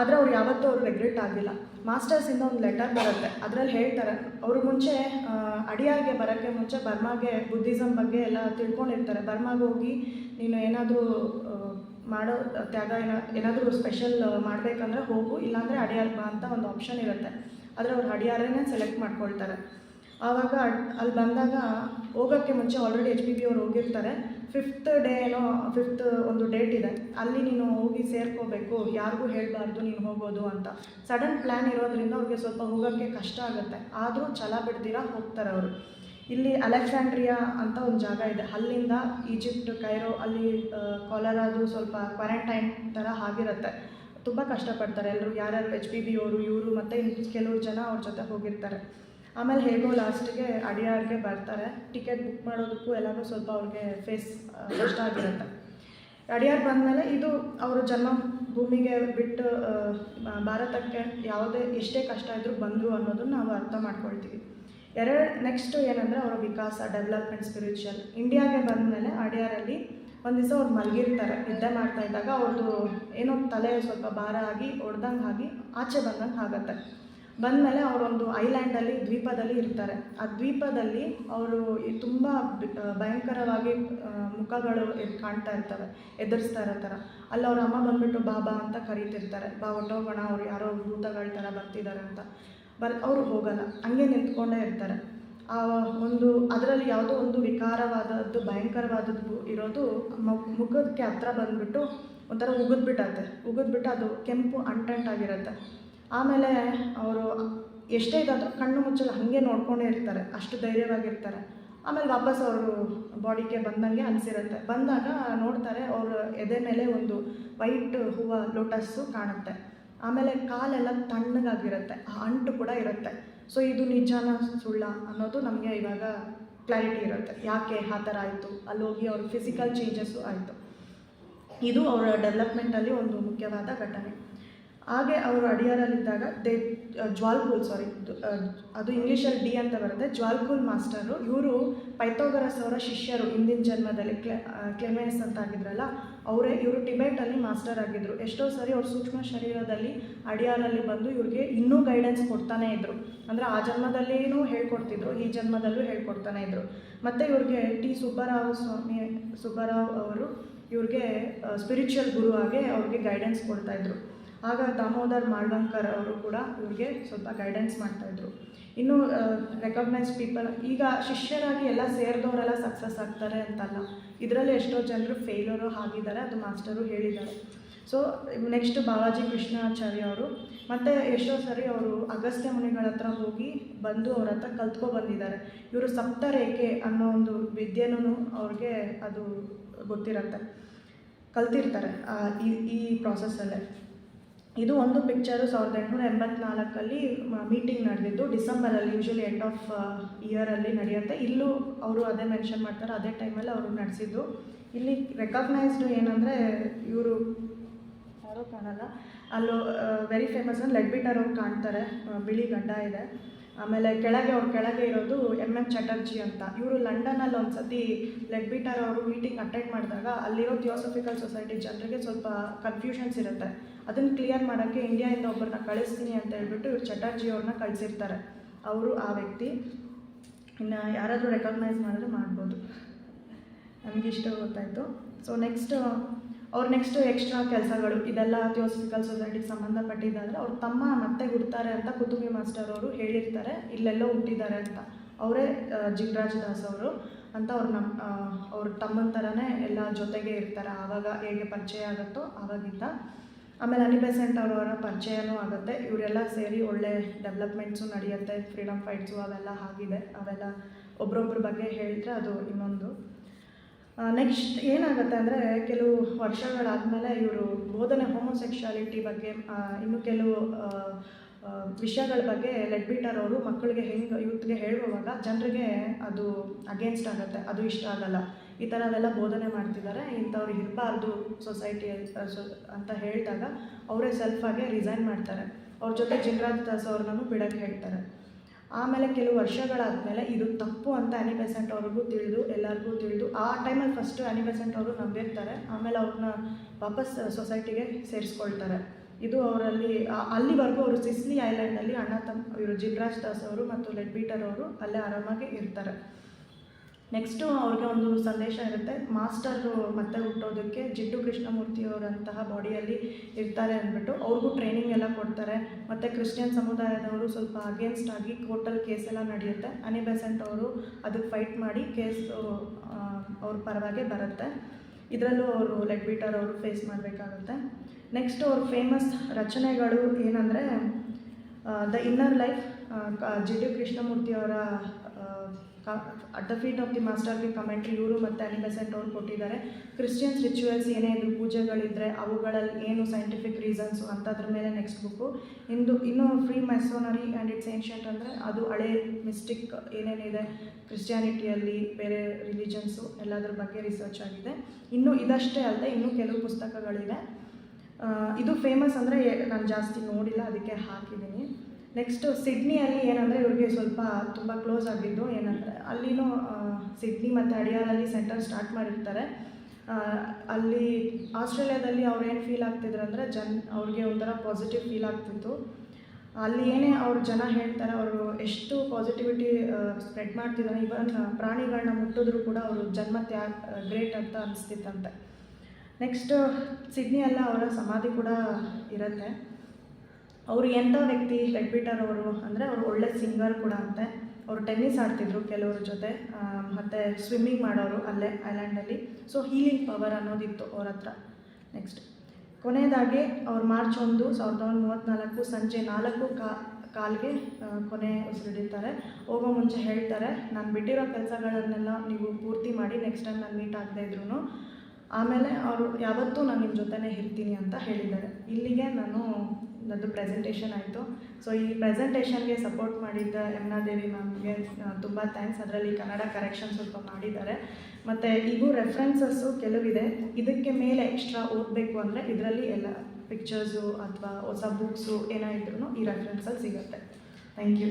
ಆದರೆ ಅವ್ರು ಯಾವತ್ತೂ ಅವ್ರು ರೆಗ್ರೆಟ್ ಆಗಿಲ್ಲ. ಮಾಸ್ಟರ್ಸಿಂದ ಒಂದು ಲೆಟರ್ ಬರುತ್ತೆ. ಅದರಲ್ಲಿ ಹೇಳ್ತಾರೆ, ಅವರು ಮುಂಚೆ ಅಡಿಯಾಗೆ ಬರೋಕ್ಕೆ ಮುಂಚೆ ಬರ್ಮಾಗೆ ಬುದ್ಧಿಸಮ್ ಬಗ್ಗೆ ಎಲ್ಲ ತಿಳ್ಕೊಂಡಿರ್ತಾರೆ. ಬರ್ಮಾಗೆ ಹೋಗಿ ನೀನು ಏನಾದರೂ ಮಾಡೋ ತ್ಯಾಗ ಏನ, ಏನಾದರೂ ಸ್ಪೆಷಲ್ ಮಾಡಬೇಕಂದ್ರೆ ಹೋಗು, ಇಲ್ಲಾಂದರೆ ಅಡಿಯಾರ್ ಬಾ ಅಂತ ಒಂದು ಆಪ್ಷನ್ ಇರುತ್ತೆ. ಆದರೆ ಅವ್ರು ಅಡಿಯಾರನ್ನೇ ಸೆಲೆಕ್ಟ್ ಮಾಡ್ಕೊಳ್ತಾರೆ. ಆವಾಗ ಅಲ್ಲಿ ಬಂದಾಗ ಹೋಗೋಕ್ಕೆ ಮುಂಚೆ ಆಲ್ರೆಡಿ ಎಚ್ ಪಿ ಬಿ ಅವ್ರು ಹೋಗಿರ್ತಾರೆ. ಫಿಫ್ತ್ ಡೇ ಏನೋ ಫಿಫ್ತ್ ಒಂದು ಡೇಟ್ ಇದೆ. ಅಲ್ಲಿ ನೀನು ಹೋಗಿ ಸೇರ್ಕೋಬೇಕು, ಯಾರಿಗೂ ಹೇಳಬಾರ್ದು ನೀನು ಹೋಗೋದು ಅಂತ. ಸಡನ್ ಪ್ಲ್ಯಾನ್ ಇರೋದ್ರಿಂದ ಅವ್ರಿಗೆ ಸ್ವಲ್ಪ ಹೋಗೋಕ್ಕೆ ಕಷ್ಟ ಆಗುತ್ತೆ. ಆದರೂ ಛಲ ಬಿಡ್ದಿರ ಹೋಗ್ತಾರೆ ಅವರು. ಇಲ್ಲಿ ಅಲೆಕ್ಸಾಂಡ್ರಿಯಾ ಅಂತ ಒಂದು ಜಾಗ ಇದೆ. ಅಲ್ಲಿಂದ ಈಜಿಪ್ಟ್, ಕೈರೋ, ಅಲ್ಲಿ ಕಾಲರಾದು ಸ್ವಲ್ಪ ಕ್ವಾರಂಟೈನ್ ಥರ ಆಗಿರುತ್ತೆ. ತುಂಬ ಕಷ್ಟಪಡ್ತಾರೆ ಎಲ್ಲರೂ ಯಾರ್ಯಾರು ಎಚ್ ಪಿ ಬಿ ಅವರು, ಇವರು ಮತ್ತು ಕೆಲವು ಜನ ಅವ್ರ ಜೊತೆ ಹೋಗಿರ್ತಾರೆ. ಆಮೇಲೆ ಹೇಗೋ ಲಾಸ್ಟಿಗೆ ಅಡಿಯಾರ್ಗೆ ಬರ್ತಾರೆ. ಟಿಕೆಟ್ ಬುಕ್ ಮಾಡೋದಕ್ಕೂ ಎಲ್ಲನೂ ಸ್ವಲ್ಪ ಅವ್ರಿಗೆ ಫೇಸ್ ಕಷ್ಟ ಆಗಿರುತ್ತೆ. ಅಡಿಯಾರ್ ಬಂದಮೇಲೆ ಇದು ಅವರು ಜನ್ಮ ಭೂಮಿಗೆ ಬಿಟ್ಟು ಭಾರತಕ್ಕೆ ಯಾವುದೇ, ಎಷ್ಟೇ ಕಷ್ಟ ಇದ್ದರೂ ಬಂದರು ಅನ್ನೋದನ್ನು ನಾವು ಅರ್ಥ ಮಾಡ್ಕೊಳ್ತೀವಿ. ಎರಡು ನೆಕ್ಸ್ಟು ಏನಂದರೆ ಅವರ ವಿಕಾಸ, ಡೆವಲಪ್ಮೆಂಟ್, ಸ್ಪಿರಿಚುವಲ್. ಇಂಡಿಯಾಗೆ ಬಂದಮೇಲೆ ಅಡಿಯಾರಲ್ಲಿ ಒಂದು ದಿವಸ ಅವ್ರು ಮಲಗಿರ್ತಾರೆ. ನಿದ್ದೆ ಮಾಡ್ತಾ ಇದ್ದಾಗ ಅವ್ರದ್ದು ಏನೋ ತಲೆ ಸ್ವಲ್ಪ ಭಾರ ಆಗಿ, ಒಡ್ದಂಗೆ ಆಗಿ ಆಚೆ ಬಂದಂಗೆ ಆಗುತ್ತೆ. ಬಂದಮೇಲೆ ಅವರೊಂದು ಐಲ್ಯಾಂಡಲ್ಲಿ, ದ್ವೀಪದಲ್ಲಿ ಇರ್ತಾರೆ. ಆ ದ್ವೀಪದಲ್ಲಿ ಅವರು ತುಂಬ ಭಯಂಕರವಾಗಿ ಮುಖಗಳು ಕಾಣ್ತಾ ಇರ್ತವೆ, ಎದುರಿಸ್ತಾ ಇರೋ ಥರ. ಅಲ್ಲಿ ಅವ್ರ ಅಮ್ಮ ಬಂದ್ಬಿಟ್ಟು ಬಾಬಾ ಅಂತ ಕರೀತಿರ್ತಾರೆ. ಬಾ ಹೊಟ್ಟೋಗೋಣ ಅವ್ರು ಯಾರೋ ಭೂತಗಳ ಥರ ಬರ್ತಿದ್ದಾರೆ ಅಂತ. ಬರ್, ಅವರು ಹೋಗಲ್ಲ. ಹಂಗೆ ನಿಂತ್ಕೊಂಡೇ ಇರ್ತಾರೆ. ಆ ಒಂದು, ಅದರಲ್ಲಿ ಯಾವುದೋ ಒಂದು ವಿಕಾರವಾದದ್ದು, ಭಯಂಕರವಾದದ್ದು ಇರೋದು ಮುಖಕ್ಕೆ ಹತ್ರ ಬಂದ್ಬಿಟ್ಟು ಒಂಥರ ಉಗಿದ್ಬಿಟ್ಟತ್ತೆ ಉಗಿದ್ಬಿಟ್ಟು ಅದು ಕೆಂಪು, ಅಂಟಂಟಾಗಿರುತ್ತೆ. ಆಮೇಲೆ ಅವರು ಎಷ್ಟೇ ಇದಾದರೂ ಕಣ್ಣು ಮುಚ್ಚಲು ಹಾಗೆ ನೋಡ್ಕೊಂಡೇ ಇರ್ತಾರೆ, ಅಷ್ಟು ಧೈರ್ಯವಾಗಿರ್ತಾರೆ. ಆಮೇಲೆ ವಾಪಸ್ ಅವರು ಬಾಡಿಗೆ ಬಂದಂಗೆ ಅನಿಸಿರುತ್ತೆ. ಬಂದಾಗ ನೋಡ್ತಾರೆ ಅವ್ರ ಎದೆ ಮೇಲೆ ಒಂದು ವೈಟ್ ಹೂವು ಲೋಟಸ್ಸು ಕಾಣುತ್ತೆ. ಆಮೇಲೆ ಕಾಲೆಲ್ಲ ತಣ್ಣಗಾಗಿರುತ್ತೆ, ಆ ಅಂಟು ಕೂಡ ಇರುತ್ತೆ. ಸೊ ಇದು ನಿಜಾನ ಸುಳ್ಳ ಅನ್ನೋದು ನಮಗೆ ಇವಾಗ ಕ್ಲಾರಿಟಿ ಇರುತ್ತೆ. ಯಾಕೆ ಆ ಥರ ಆಯಿತು? ಅಲ್ಲಿ ಹೋಗಿ ಅವ್ರ ಫಿಸಿಕಲ್ ಚೇಂಜಸ್ಸು ಆಯಿತು. ಇದು ಅವರ ಡೆವಲಪ್ಮೆಂಟಲ್ಲಿ ಒಂದು ಮುಖ್ಯವಾದ ಘಟನೆ. ಹಾಗೆ ಅವರು ಅಡಿಯಾರಲ್ಲಿದ್ದಾಗ ದೇ ಜ್ವಾಲ್ಕುಲ್ ಸಾರಿ ಅದು ಇಂಗ್ಲೀಷಲ್ಲಿ ಡಿ ಅಂತ ಬರುತ್ತೆ. ಜ್ವಾಲ್ಕುಲ್ ಮಾಸ್ಟರು, ಇವರು ಪೈಥೋಗರಸ್ ಅವರ ಶಿಷ್ಯರು ಹಿಂದಿನ ಜನ್ಮದಲ್ಲಿ ಕ್ಲೆ ಕ್ಲೆಮೆನ್ಸ್ ಅಂತ ಆಗಿದ್ರಲ್ಲ, ಅವರೇ ಇವರು ಟಿಬೆಟಲ್ಲಿ ಮಾಸ್ಟರ್ ಆಗಿದ್ದರು ಎಷ್ಟೋ ಸಾರಿ ಅವ್ರ ಸೂಕ್ಷ್ಮ ಶರೀರದಲ್ಲಿ ಅಡಿಯಾರಲ್ಲಿ ಬಂದು ಇವ್ರಿಗೆ ಇನ್ನೂ ಗೈಡೆನ್ಸ್ ಕೊಡ್ತಾನೇ ಇದ್ದರು ಅಂದರೆ ಆ ಜನ್ಮದಲ್ಲಿನೂ ಹೇಳ್ಕೊಡ್ತಿದ್ರು, ಈ ಜನ್ಮದಲ್ಲೂ ಹೇಳ್ಕೊಡ್ತಾನೆ ಇದ್ದರು ಮತ್ತು ಇವ್ರಿಗೆ ಟಿ. ಸುಬ್ಬರಾವ್ ಸ್ವಾಮಿ, ಸುಬ್ಬರಾವ್ ಅವರು ಇವ್ರಿಗೆ ಸ್ಪಿರಿಚುವಲ್ ಗುರು ಆಗಿ ಅವ್ರಿಗೆ ಗೈಡೆನ್ಸ್ ಕೊಡ್ತಾಯಿದ್ರು ಆಗ ದಾಮೋದರ್ ಮಾಳ್ವಂಕರ್ ಅವರು ಕೂಡ ಇವ್ರಿಗೆ ಸ್ವಲ್ಪ ಗೈಡೆನ್ಸ್ ಮಾಡ್ತಾಯಿದ್ರು ಇನ್ನು ರೆಕಗ್ನೈಸ್ ಪೀಪಲ್ ಈಗ ಶಿಷ್ಯರಾಗಿ ಎಲ್ಲ ಸೇರಿದವರೆಲ್ಲ ಸಕ್ಸಸ್ ಆಗ್ತಾರೆ ಅಂತಲ್ಲ. ಇದರಲ್ಲಿ ಎಷ್ಟೋ ಜನರು ಫೇಲರು ಆಗಿದ್ದಾರೆ, ಅದು ಮಾಸ್ಟರು ಹೇಳಿದ್ದಾರೆ. ಸೊ ನೆಕ್ಸ್ಟ್ ಬಾಲಾಜಿ ಕೃಷ್ಣಾಚಾರ್ಯ ಅವರು, ಮತ್ತು ಎಷ್ಟೋ ಸರಿ ಅವರು ಅಗಸ್ತ್ಯ ಮುನಿಗಳ ಹತ್ರ ಹೋಗಿ ಬಂದು ಅವ್ರ ಹತ್ರ ಕಲ್ತ್ಕೊ ಬಂದಿದ್ದಾರೆ. ಇವರು ಸಪ್ತರೇಖೆ ಅನ್ನೋ ಒಂದು ವಿದ್ಯೆನೂ ಅವ್ರಿಗೆ ಅದು ಗೊತ್ತಿರತ್ತೆ. ಕಲ್ತಿರ್ತಾರೆ ಈ ಈ ಪ್ರಾಸೆಸ್ಸಲ್ಲೇ ಇದು ಒಂದು ಪಿಕ್ಚರು ಸಾವಿರದ ಎಂಟುನೂರ ಎಂಬತ್ನಾಲ್ಕಲ್ಲಿ ಮೀಟಿಂಗ್ ನಡೆದಿದ್ದು, ಡಿಸೆಂಬರಲ್ಲಿ ಯೂಶಲಿ ಎಂಡ್ ಆಫ್ ಇಯರಲ್ಲಿ ನಡೆಯುತ್ತೆ. ಇಲ್ಲೂ ಅವರು ಅದೇ ಮೆನ್ಷನ್ ಮಾಡ್ತಾರೆ, ಅದೇ ಟೈಮಲ್ಲಿ ಅವರು ನಡೆಸಿದ್ದು. ಇಲ್ಲಿ ರೆಕಗ್ನೈಸ್ಡು ಏನಂದರೆ, ಇವರು ಯಾರೋ ಕಾಣಲ್ಲ. ಅಲ್ಲೂ ವೆರಿ ಫೇಮಸ್ ಅಂದ್ರೆ ಲೆಡ್ ಬಿಟರ್ ಅವ್ರು ಕಾಣ್ತಾರೆ. ಬಿಳಿ ಗಡ್ಡ ಇದೆ. ಆಮೇಲೆ ಕೆಳಗೆ, ಅವ್ರ ಕೆಳಗೆ ಇರೋದು ಎಂ ಎಂ ಚಟರ್ಜಿ ಅಂತ. ಇವರು ಲಂಡನಲ್ಲಿ ಒಂದು ಸತಿ ಲೆಡ್ ಬಿಟರ್ ಅವರು ಮೀಟಿಂಗ್ ಅಟೆಂಡ್ ಮಾಡಿದಾಗ, ಅಲ್ಲಿರೋ ಥಿಯೋಸಫಿಕಲ್ ಸೊಸೈಟಿ ಜನರಿಗೆ ಸ್ವಲ್ಪ ಕನ್ಫ್ಯೂಷನ್ಸ್ ಇರುತ್ತೆ. ಅದನ್ನು ಕ್ಲಿಯರ್ ಮಾಡೋಕ್ಕೆ ಇಂಡಿಯಾದಿಂದ ಒಬ್ಬರನ್ನ ಕಳಿಸ್ತೀನಿ ಅಂತ ಹೇಳ್ಬಿಟ್ಟು ಇವ್ರು ಚಟರ್ಜಿ ಅವ್ರನ್ನ ಕಳಿಸಿರ್ತಾರೆ. ಅವರು ಆ ವ್ಯಕ್ತಿ. ಇನ್ನು ಯಾರಾದರೂ ರೆಕಗ್ನೈಸ್ ಮಾಡಿದ್ರೆ ಮಾಡ್ಬೋದು. ಇಷ್ಟ ಗೊತ್ತಾಯಿತು. ಸೊ ನೆಕ್ಸ್ಟ್ ಅವ್ರ ನೆಕ್ಸ್ಟ್ ಎಕ್ಸ್ಟ್ರಾ ಕೆಲಸಗಳು, ಇದೆಲ್ಲ ಥಿಯೋಸಫಿಕಲ್ ಸೊಸೈಟಿಗೆ ಸಂಬಂಧಪಟ್ಟಿದ್ದಾದರೆ ಅವ್ರ ತಮ್ಮ ಮತ್ತೆ ಹುಡ್ತಾರೆ ಅಂತ ಕುತುಬಿ ಮಾಸ್ಟರ್ ಅವರು ಹೇಳಿರ್ತಾರೆ. ಇಲ್ಲೆಲ್ಲೋ ಹುಟ್ಟಿದ್ದಾರೆ ಅಂತ. ಅವರೇ ಜಿಗ್ರಾಜ್ ದಾಸ್ ಅವರು ಅಂತ ಅವ್ರು ನಮ್ಮ ಅವ್ರ ತಮ್ಮನ ಥರನೇ ಎಲ್ಲ ಜೊತೆಗೆ ಇರ್ತಾರೆ. ಆವಾಗ ಹೇಗೆ ಪರಿಚಯ ಆಗುತ್ತೋ ಆವಾಗಿಂದ. ಆಮೇಲೆ ಅನಿ ಅವರವರ ಪರಿಚಯನೂ ಆಗುತ್ತೆ. ಇವರೆಲ್ಲ ಸೇರಿ ಒಳ್ಳೆ ಡೆವಲಪ್ಮೆಂಟ್ಸು ನಡೆಯುತ್ತೆ ಫ್ರೀಡಮ್ ಫೈಟ್ಸು ಅವೆಲ್ಲ ಆಗಿದೆ. ಅವೆಲ್ಲ ಒಬ್ರೊಬ್ರ ಬಗ್ಗೆ ಹೇಳಿದ್ರೆ ಅದು ಇನ್ನೊಂದು. ನೆಕ್ಸ್ಟ್ ಏನಾಗುತ್ತೆ ಅಂದರೆ ಕೆಲವು ವರ್ಷಗಳಾದಮೇಲೆ ಇವರು ಬೋಧನೆ ಹೋಮೋಸೆಕ್ಷುಯಾಲಿಟಿ ಬಗ್ಗೆ ಇನ್ನು ಕೆಲವು ವಿಷಯಗಳ ಬಗ್ಗೆ ಲೆಡ್ ಬೀಟರ್ ಅವರು ಮಕ್ಕಳಿಗೆ ಹೆಂಗೆ ಯೂತ್ಗೆ ಹೇಳುವಾಗ ಜನರಿಗೆ ಅದು ಅಗೇನ್ಸ್ಟ್ ಆಗುತ್ತೆ. ಅದು ಇಷ್ಟ ಆಗಲ್ಲ. ಈ ಥರವೆಲ್ಲ ಬೋಧನೆ ಮಾಡ್ತಿದ್ದಾರೆ. ಇಂಥವ್ರು ಇರಬಾರ್ದು ಸೊಸೈಟಿ ಅಂತ ಹೇಳಿದಾಗ ಅವರೇ ಸೆಲ್ಫಾಗೆ ರಿಸೈನ್ ಮಾಡ್ತಾರೆ. ಅವ್ರ ಜೊತೆ ಜಿನ್ರಾಜ್ ದಾಸ್ ಅವ್ರನ್ನೂ ಬಿಡೋಕ್ಕೆ ಹೇಳ್ತಾರೆ. ಆಮೇಲೆ ಕೆಲವು ವರ್ಷಗಳಾದಮೇಲೆ ಇದು ತಪ್ಪು ಅಂತ ಆ್ಯನಿ ಬೆಸೆಂಟ್ ಅವ್ರಿಗೂ ತಿಳಿದು, ಎಲ್ಲರಿಗೂ ತಿಳಿದು, ಆ ಟೈಮಲ್ಲಿ ಫಸ್ಟು ಆ್ಯನಿ ಅವರು ನಂಬಿರ್ತಾರೆ. ಆಮೇಲೆ ಅವ್ರನ್ನ ವಾಪಸ್ ಸೊಸೈಟಿಗೆ ಸೇರಿಸ್ಕೊಳ್ತಾರೆ. ಇದು ಅವರಲ್ಲಿ ಅಲ್ಲಿವರೆಗೂ ಅವರು ಸಿಸ್ಲಿ ಐಲ್ಯಾಂಡಲ್ಲಿ ಅಣ್ಣ ತಮ್ಮ, ಇವರು ಜಿನ್ರಾಜ್ ದಾಸ್ ಅವರು ಮತ್ತು ಲೆಡ್ ಬೀಟರ್ ಅವರು ಅಲ್ಲೇ ಆರಾಮಾಗಿ ಇರ್ತಾರೆ. ನೆಕ್ಸ್ಟು ಅವ್ರಿಗೆ ಒಂದು ಸಂದೇಶ ಇರುತ್ತೆ, ಮಾಸ್ಟರು ಮತ್ತೆ ಹುಟ್ಟೋದಕ್ಕೆ ಜಿಡ್ಡು ಕೃಷ್ಣಮೂರ್ತಿಯವರಂತಹ ಬಾಡಿಯಲ್ಲಿ ಇರ್ತಾರೆ ಅಂದ್ಬಿಟ್ಟು ಅವ್ರಿಗೂ ಟ್ರೈನಿಂಗ್ ಎಲ್ಲ ಕೊಡ್ತಾರೆ. ಮತ್ತು ಕ್ರಿಶ್ಚಿಯನ್ ಸಮುದಾಯದವರು ಸ್ವಲ್ಪ ಅಗೇನ್ಸ್ಟ್ ಆಗಿ ಕೋರ್ಟಲ್ಲಿ ಕೇಸ್ ಎಲ್ಲ ನಡೆಯುತ್ತೆ. ಅನಿ ಬೆಸೆಂಟ್ ಅವರು ಅದಕ್ಕೆ ಫೈಟ್ ಮಾಡಿ ಕೇಸು ಅವ್ರ ಪರವಾಗಿ ಬರುತ್ತೆ. ಇದರಲ್ಲೂ ಅವರು ಲೆಗ್ ಬೀಟರ್ ಅವರು ಫೇಸ್ ಮಾಡಬೇಕಾಗುತ್ತೆ. ನೆಕ್ಸ್ಟ್ ಅವ್ರ ಫೇಮಸ್ ರಚನೆಗಳು ಏನಂದರೆ the inner life G D Krishnamurti ಅವರ at the feet of the ಮಾಸ್ಟರ್ಗೆ commentary ಇವರು ಮತ್ತು ಅನಿ ಬೆಸೆಂಟ್ ಅವ್ರು ಕೊಟ್ಟಿದ್ದಾರೆ. ಕ್ರಿಶ್ಚಿಯನ್ಸ್ ರಿಚುವಲ್ಸ್ ಏನೇ ಇದ್ರು ಪೂಜೆಗಳಿದ್ದರೆ ಅವುಗಳಲ್ಲಿ ಏನು ಸೈಂಟಿಫಿಕ್ ರೀಸನ್ಸು ಅಂಥದ್ರ ಮೇಲೆ ನೆಕ್ಸ್ಟ್ ಬುಕ್ಕು ಇಂದು ಇನ್ನು freemasonry and its ancient ಅಂದರೆ ಅದು ಹಳೆ ಮಿಸ್ಟಿಕ್ ಏನೇನಿದೆ ಕ್ರಿಶ್ಚಿಯಾನಿಟಿಯಲ್ಲಿ ಬೇರೆ ರಿಲಿಜನ್ಸು ಎಲ್ಲದ್ರ ಬಗ್ಗೆ ರಿಸರ್ಚ್ ಆಗಿದೆ. ಇನ್ನು ಇದಷ್ಟೇ ಅಲ್ಲದೆ ಇನ್ನೂ ಕೆಲವು ಪುಸ್ತಕಗಳಿವೆ ಇದು ಫೇಮಸ್ ಅಂದರೆ ನಾನು ಜಾಸ್ತಿ ನೋಡಿಲ್ಲ, ಅದಕ್ಕೆ ಹಾಕಿದ್ದೀನಿ ನೆಕ್ಸ್ಟು ಸಿಡ್ನಿಯಲ್ಲಿ ಏನಂದರೆ ಇವ್ರಿಗೆ ಸ್ವಲ್ಪ ತುಂಬ ಕ್ಲೋಸ್ ಆಗಿದ್ದು ಏನಂದರೆ ಅಲ್ಲಿನೂ ಸಿಡ್ನಿ ಮತ್ತು ಅಡಿಯಾರಲ್ಲಿ ಸೆಂಟರ್ ಸ್ಟಾರ್ಟ್ ಮಾಡಿರ್ತಾರೆ. ಅಲ್ಲಿ ಆಸ್ಟ್ರೇಲಿಯಾದಲ್ಲಿ ಅವ್ರು ಏನು ಫೀಲ್ ಆಗ್ತಿದ್ರು ಅಂದರೆ ಜನ್, ಅವ್ರಿಗೆ ಒಂಥರ ಪಾಸಿಟಿವ್ ಫೀಲ್ ಆಗ್ತಿತ್ತು. ಅಲ್ಲಿ ಏನೇ ಅವ್ರ ಜನ ಹೇಳ್ತಾರೆ, ಅವರು ಎಷ್ಟು ಪಾಸಿಟಿವಿಟಿ ಸ್ಪ್ರೆಡ್ ಮಾಡ್ತಿದ್ದಾರೆ. ಇವನ್ ಪ್ರಾಣಿಗಳನ್ನ ಮುಟ್ಟಿದ್ರು ಕೂಡ ಅವರು ಜನ್ಮ ತ್ಯಾಗ ಗ್ರೇಟ್ ಅಂತ ಅನಿಸ್ತಿತ್ತಂತೆ. ನೆಕ್ಸ್ಟ್ ಸಿಡ್ನಿಯಲ್ಲ ಅವರ ಸಮಾಧಿ ಕೂಡ ಇರುತ್ತೆ. ಅವರು ಎಂಥ ವ್ಯಕ್ತಿ ಲೆಗ್ ಬಿಟರ್ ಅವರು ಅಂದರೆ ಅವರು ಒಳ್ಳೆ ಸಿಂಗರ್ ಕೂಡ ಅಂತೆ. ಅವರು ಟೆನ್ನಿಸ್ ಆಡ್ತಿದ್ರು ಕೆಲವ್ರ ಜೊತೆ ಮತ್ತು ಸ್ವಿಮ್ಮಿಂಗ್ ಮಾಡೋರು ಅಲ್ಲೇ ಐಲ್ಯಾಂಡಲ್ಲಿ ಸೊ ಹೀಲಿಂಗ್ ಪವರ್ ಅನ್ನೋದಿತ್ತು ಅವ್ರ ಹತ್ರ. ನೆಕ್ಸ್ಟ್ ಕೊನೆಯದಾಗಿ ಅವ್ರು ಮಾರ್ಚ್ ಒಂದು ಸಾವಿರದ ಒಂಬೈನೂರ ಮೂವತ್ತ್ನಾಲ್ಕು ಸಂಜೆ ನಾಲ್ಕು ಕಾ, ಕಾಲ್ಗೆ ಕೊನೆ ಉಸಿರಿಡಿತಾರೆ ಹೋಗೋ ಮುಂಚೆ ಹೇಳ್ತಾರೆ, ನಾನು ಬಿಟ್ಟಿರೋ ಕೆಲಸಗಳನ್ನೆಲ್ಲ ನೀವು ಪೂರ್ತಿ ಮಾಡಿ ನೆಕ್ಸ್ಟ್ ಟೈಮ್ ನಾನು ಮೀಟ್ ಆಗದೆ ಇದ್ರು ಆಮೇಲೆ ಅವರು, ಯಾವತ್ತೂ ನಾನು ನಿಮ್ಮ ಜೊತೆನೇ ಇರ್ತೀನಿ ಅಂತ ಹೇಳಿದ್ದಾರೆ. ಇಲ್ಲಿಗೆ ನಾನು ನನ್ನದು ಪ್ರೆಸೆಂಟೇಷನ್ ಆಯಿತು. ಸೊ ಈ ಪ್ರೆಸೆಂಟೇಷನ್ಗೆ ಸಪೋರ್ಟ್ ಮಾಡಿದ್ದ ಯಮುನಾದೇವಿ ಮ್ಯಾಮ್ಗೆ ತುಂಬ ಥ್ಯಾಂಕ್ಸ್ ಅದರಲ್ಲಿ ಕನ್ನಡ ಕರೆಕ್ಷನ್ ಸ್ವಲ್ಪ ಮಾಡಿದ್ದಾರೆ. ಮತ್ತು ಇವು ರೆಫ್ರೆನ್ಸಸ್ಸು ಕೆಲವಿದೆ. ಇದಕ್ಕೆ ಮೇಲೆ ಎಕ್ಸ್ಟ್ರಾ ಓದಬೇಕು ಅಂದರೆ ಇದರಲ್ಲಿ ಎಲ್ಲ ಪಿಕ್ಚರ್ಸು ಅಥವಾ ಹೊಸ ಬುಕ್ಸು ಏನಾದ್ರೂ ಈ ರೆಫ್ರೆನ್ಸಲ್ಲಿ ಸಿಗುತ್ತೆ. Thank you